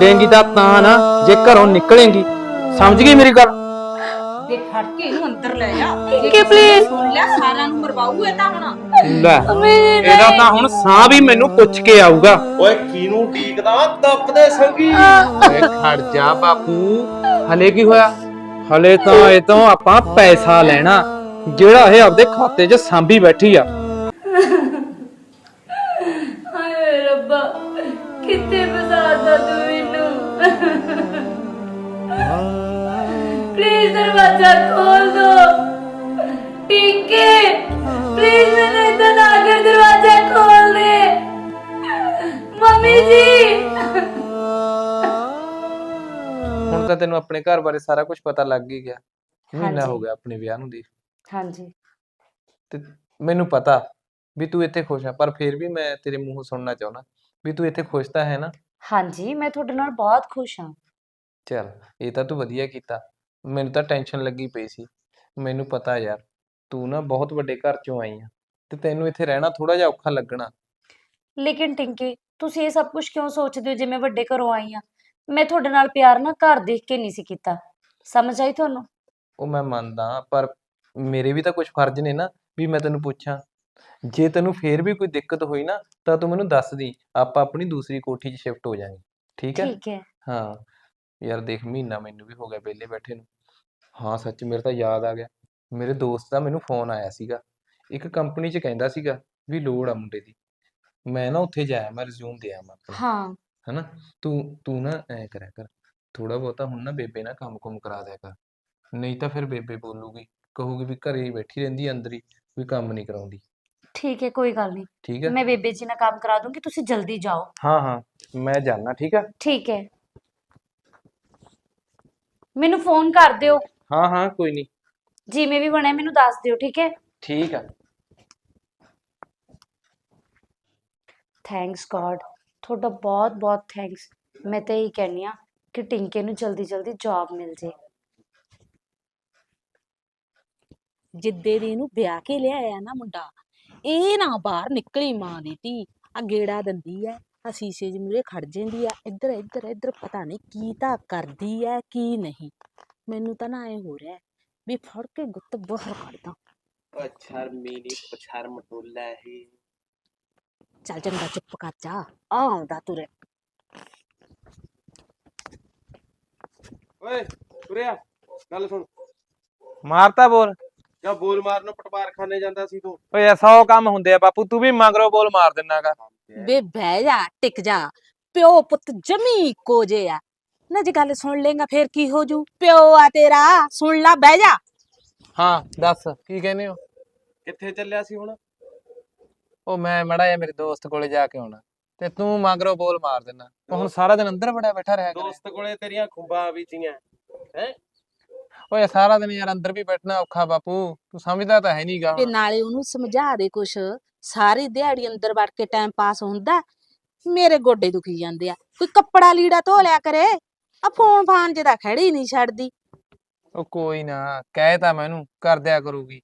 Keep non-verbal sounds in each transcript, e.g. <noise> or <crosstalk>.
ਛੱਡੇਂਗੀ ਤਾਂ ਤਾਂ ਨਾ ਜੇ ਘਰੋਂ ਨਿਕਲੇਂਗੀ। ਸਮਝ ਗਈ ਮੇਰੀ ਗੱਲ? ਦੇ ਫੜ ਕੇ ਇਹਨੂੰ ਅੰਦਰ ਲੈ ਜਾ। ਕਿ please। ਸੁਣ ਲਿਆ ਸਾਰਿਆਂ ਨੂੰ ਮਰਵਾਊ ਇਹ ਤਾਂ ਹੁਣ। ਲੈ ਇਹਦਾ ਤਾਂ ਹੁਣ ਸਾਹ ਵੀ ਮੈਨੂੰ ਪੁੱਛ ਕੇ ਆਊਗਾ। ਓਏ ਕਿਨੂੰ ਟੀਕਦਾ ਦੱਬਦੇ ਸੰਗੀ। ਓਏ ਖੜ ਜਾ ਬਾਪੂ। ਹਲੇ ਕੀ ਹੋਇਆ? ਹਲੇ ਤਾਂ ਇਹ ਤੋਂ ਆਪਾਂ ਪੈਸਾ ਲੈਣਾ ਜਿਹੜਾ ਇਹ ਆਪਦੇ ਖਾਤੇ 'ਚ ਸਾਂਭੀ ਬੈਠੀ ਆ। ਹਾਏ ਰੱਬਾ ਕਿੱਥੇ ਫਸਾਦਾ ਤੂੰ ਪਲੀਜ਼ ਦਰਵਾਜ਼ਾ ਖੋਲ ਦੋ ਟਿੰਕੇ ਪਲੀਜ਼ ਮੈਨੂੰ ਇਦਾਂ ਨਾ ਕਰ ਦਰਵਾਜ਼ਾ ਖੋਲ ਦੇ ਮੰਮੀ ਜੀ ਹੁਣ ਤਾਂ ਤੈਨੂੰ ਆਪਣੇ ਘਰ ਬਾਰੇ ਸਾਰਾ ਕੁਝ ਪਤਾ ਲੱਗ ਹੀ ਗਿਆ। ਮਹੀਨਾ ਹਾਂਜੀ। ਹੋ ਗਿਆ ਆਪਣੇ ਵਿਆਹ ਨੂੰ ਦੀ। ਹਾਂਜੀ। ਤੇ ਮੈਨੂੰ ਪਤਾ ਵੀ ਤੂੰ ਇੱਥੇ ਖੁਸ਼ ਆ ਪਰ ਫਿਰ ਵੀ ਮੈਂ ਤੇਰੇ ਮੂੰਹੋਂ ਸੁਣਨਾ ਚਾਹੁੰਦਾ। ਵੀ ਤੂੰ ਇੱਥੇ ਖੁਸ਼ ਤਾਂ ਹੈ ਨਾ? ਹਾਂਜੀ ਮੈਂ ਤੁਹਾਡੇ ਨਾਲ ਬਹੁਤ ਖੁਸ਼ ਹਾਂ। ਚਲ ਇਹ ਤਾਂ ਤੂੰ ਵਧੀਆ ਕੀਤਾ। ਮੈਨੂੰ ਤਾਂ ਟੈਨਸ਼ਨ ਲੱਗੀ ਪਈ ਸੀ। ਮੈਨੂੰ ਪਤਾ ਯਾਰ ਤੂੰ ਨਾ ਬਹੁਤ ਵੱਡੇ ਘਰ ਚੋਂ ਆਈ ਆ ਤੇ ਤੈਨੂੰ ਇੱਥੇ ਰਹਿਣਾ ਥੋੜਾ ਜਿਹਾ ਔਖਾ ਲੱਗਣਾ। ਲੇਕਿਨ ਟਿੰਕੇ ਤੁਸੀਂ ਇਹ ਸਭ ਕੁਝ ਕਿਉਂ ਸੋਚਦੇ ਹੋ ਜੇ ਮੈਂ ਵੱਡੇ ਘਰੋਂ ਆਈ ਹਾਂ ਮੈਂ ਤੁਹਾਡੇ ਨਾਲ ਪਿਆਰ ਨਾ ਘਰ ਦੇਖ ਕੇ ਨਹੀਂ ਸੀ ਕੀਤਾ। ਸਮਝ ਆਈ ਤੁਹਾਨੂੰ? ਉਹ ਮੈਂ ਮੰਨਦਾ ਪਰ ਮੇਰੇ ਵੀ ਤਾਂ ਕੁਝ ਫਰਜ਼ ਨੇ ਨਾ ਵੀ ਮੈਂ ਤੈਨੂੰ ਪੁੱਛਾਂ। ਜੇ ਤੈਨੂੰ ਫੇਰ ਵੀ ਕੋਈ ਦਿੱਕਤ ਹੋਈ ਨਾ ਤਾਂ ਤੂੰ ਮੈਨੂੰ ਦੱਸ ਦੀ ਆਪਾਂ ਆਪਣੀ ਦੂਸਰੀ ਕੋਠੀ 'ਚ ਸ਼ਿਫਟ ਹੋ ਜਾਾਂਗੇ ਠੀਕ ਹੈ? ਠੀਕ ਹੈ। ਹਾਂ ਯਾਰ ਦੇਖ ਮਹੀਨਾ ਮੈਨੂੰ ਵੀ ਹੋ ਗਿਆ ਵਿਹਲੇ ਬੈਠੇ ਨੂੰ। ਹਾਂ ਸੱਚ ਮੇਰੇ ਤਾਂ ਯਾਦ ਆ ਗਿਆ। ਮੇਰੇ ਦੋਸਤ ਦਾ ਮੈਨੂੰ ਫੋਨ ਆਇਆ ਸੀਗਾ। ਇੱਕ ਕੰਪਨੀ 'ਚ ਕਹਿੰਦਾ ਸੀਗਾ ਵੀ ਲੋੜ ਆ ਮੁੰਡੇ ਦੀ। ਮੈਂ ਨਾ ਉੱਥੇ ਜਾਇਆ ਮੈਂ ਰਿਜ਼ਿਊਮ ਦੇ ਆਵਾਂ ਆਪਣਾ। ਹਾਂ। ਹਨਾ? ਤੂੰ ਤੂੰ ਨਾ ਐ ਕਰਿਆ ਕਰ ਥੋੜਾ ਬਹੁਤਾ ਹੁਣ ਨਾ ਬੇਬੇ ਨਾਲ ਕੰਮ ਕੁਮ ਕਰਾ ਦਿਆ ਕਰ। ਨਹੀਂ ਤਾਂ ਫਿਰ ਬੇਬੇ ਬੋਲੂਗੀ ਕਹੂਗੀ ਵੀ ਘਰੇ ਹੀ ਬੈਠੀ ਰਹਿੰਦੀ ਆ ਅੰਦਰ ਹੀ ਵੀ ਕੰਮ ਨਹੀਂ ਕਰਾਉਂਦੀ। ਠੀਕ ਹੈ ਕੋਈ ਗੱਲ ਨਹੀਂ। ਠੀਕ ਹੈ। ਮੈਂ ਬੇਬੇ ਜੀ ਨਾਲ ਕੰਮ ਕਰਾ ਦੂੰਗੀ ਤੁਸੀਂ ਜਲਦੀ ਜਾਓ। ਹਾਂ ਹਾਂ ਮੈਂ ਜਾਣਾ ਠੀਕ ਆ ਠੀਕ ਹੈ। ਮੈਨੂੰ ਫੋਨ ਕਰ ਦਿਓ। ਹਾਂ ਹਾਂ ਕੋਈ ਨਹੀਂ। ਜਿਵੇਂ ਵੀ ਬਣਿਆ ਮੈਨੂੰ ਦੱਸ ਦਿਓ ਠੀਕ ਹੈ? ਠੀਕ ਆ। ਥੈਂਕਸ ਗॉड ਤੁਹਾਡਾ ਬਹੁਤ ਬਹੁਤ ਥੈਂਕਸ ਮੈਂ ਤਾਂ ਇਹੀ ਕਹਿੰਦੀ ਆ ਕਿ ਟਿੰਕੇ ਨੂੰ ਜਲਦੀ ਜਲਦੀ ਜੌਬ ਮਿਲ ਜੇ। ਜਿੱਦੇ ਦੀ ਇਹਨੂੰ ਵਿਆਹ ਕੇ ਲਿਆਇਆ ਨਾ ਮੁੰਡਾ ਇਹ ਨਾ ਬਾਹਰ ਨਿਕਲੀ ਮਾਂ ਦੀ ਧੀ। ਆ ਗੇੜਾ ਦਿੰਦੀ ਐ ਆ ਸ਼ੀਸ਼ੇ 'ਚ ਮੂਰੇ ਖੜ ਜਾਂਦੀ ਆ ਇੱਧਰ ਇੱਧਰ ਇੱਧਰ ਪਤਾ ਨਹੀਂ ਕੀ ਤਾਂ ਕਰਦੀ ਐ ਕੀ ਨਹੀਂ। ਮੈਨੂੰ ਤਾਂ ਨਾ ਐ ਹੋ ਰਿਹਾ ਵੀ ਫੜ ਕੇ ਗੁੱਤ ਬਾਹਰ ਕੱਢਦਾ ਓ ਸ਼ਰਮੀ ਨੀ ਸ਼ਰਮ ਟੋਲਾ ਇਹ। ਚੱਲ ਚੰਗਾ ਚੁੱਪ ਕਰ ਜਾ। ਆ ਆਉਂਦਾ ਤੁਰੇ ਓਏ ਤੁਰਿਆ ਗੱਲ ਸੁਣ। ਮਾਰਤਾ ਬੋਲ। ਜਾਂ ਬੋਲ ਮਾਰਨ ਪਟਵਾਰ ਖਾਨੇ ਜਾਂਦਾ ਸੀ ਤੂੰ? ਓਏ 100 ਕੰਮ ਹੁੰਦੇ ਆ ਬਾਪੂ ਤੂੰ ਵੀ ਮਗਰੋਂ ਬੋਲ ਮਾਰ ਦਿੰਨਾਗਾ ਬੇ ਬਹਿ ਜਾ ਟਿਕ ਜਾ। ਪਿਓ ਪੁੱਤ ਜਮੀ ਜੇ ਆ। ਨਾ ਜੇ ਗੱਲ ਸੁਣ ਲੇਗਾ ਫੇਰ ਕੀ ਹੋ ਜੂ? ਪਿਓ ਆ ਤੇਰਾ ਸੁਣ ਲੈ ਬਹਿ ਜਾ। ਹਾਂ ਦੱਸ ਕੀ ਕਹਿੰਦੇ ਹੋ? ਕਿੱਥੇ ਚੱਲਿਆ ਸੀ ਹੁਣ? ਉਹ ਮੈਂ ਮੜਾ ਜਾ ਮੇਰੇ ਦੋਸਤ ਕੋਲੇ ਜਾ ਕੇ ਆਉਣਾ। ਤੇ ਤੂੰ ਮਗਰੋਂ ਬੋਲ ਮਾਰ ਦਿੰਨਾ। ਉਹ ਹੁਣ ਸਾਰਾ ਦਿਨ ਅੰਦਰ ਬੜਿਆ ਬੈਠਾ ਰਿਹਾ ਦੋਸਤ ਕੋਲੇ ਤੇਰੀਆਂ ਖੁੰਬਾਂ ਵਿਚੀਆਂ ਹੈ? ਓਏ ਸਾਰਾ ਦਿਨ ਯਾਰ ਅੰਦਰ ਵੀ ਬੈਠਣਾ ਔਖਾ ਬਾਪੂ ਤੂੰ ਸਮਝਦਾ ਤਾਂ ਹੈ ਨਹੀਂਗਾ ਤੇ ਨਾਲੇ ਉਹਨੂੰ ਸਮਝਾ ਦੇ ਕੁਛ ਸਾਰੀ ਦਿਹਾੜੀ ਅੰਦਰ ਵੜ ਕੇ ਟਾਈਮ ਪਾਸ ਹੁੰਦਾ ਮੇਰੇ ਗੋਡੇ ਦੁਖੀ ਜਾਂਦੇ ਆ। ਕੋਈ ਕੱਪੜਾ ਲੀੜਾ ਧੋ ਲਿਆ ਕਰੇ ਆ ਫੋਨ ਫਾਨ ਜਿਹਦਾ ਖੜੀ ਨਹੀਂ ਛੱਡਦੀ। ਉਹ ਕੋਈ ਨਾ ਕਹਿ ਤਾਂ ਮੈਨੂੰ ਕਰ ਦਿਆ ਕਰੂਗੀ।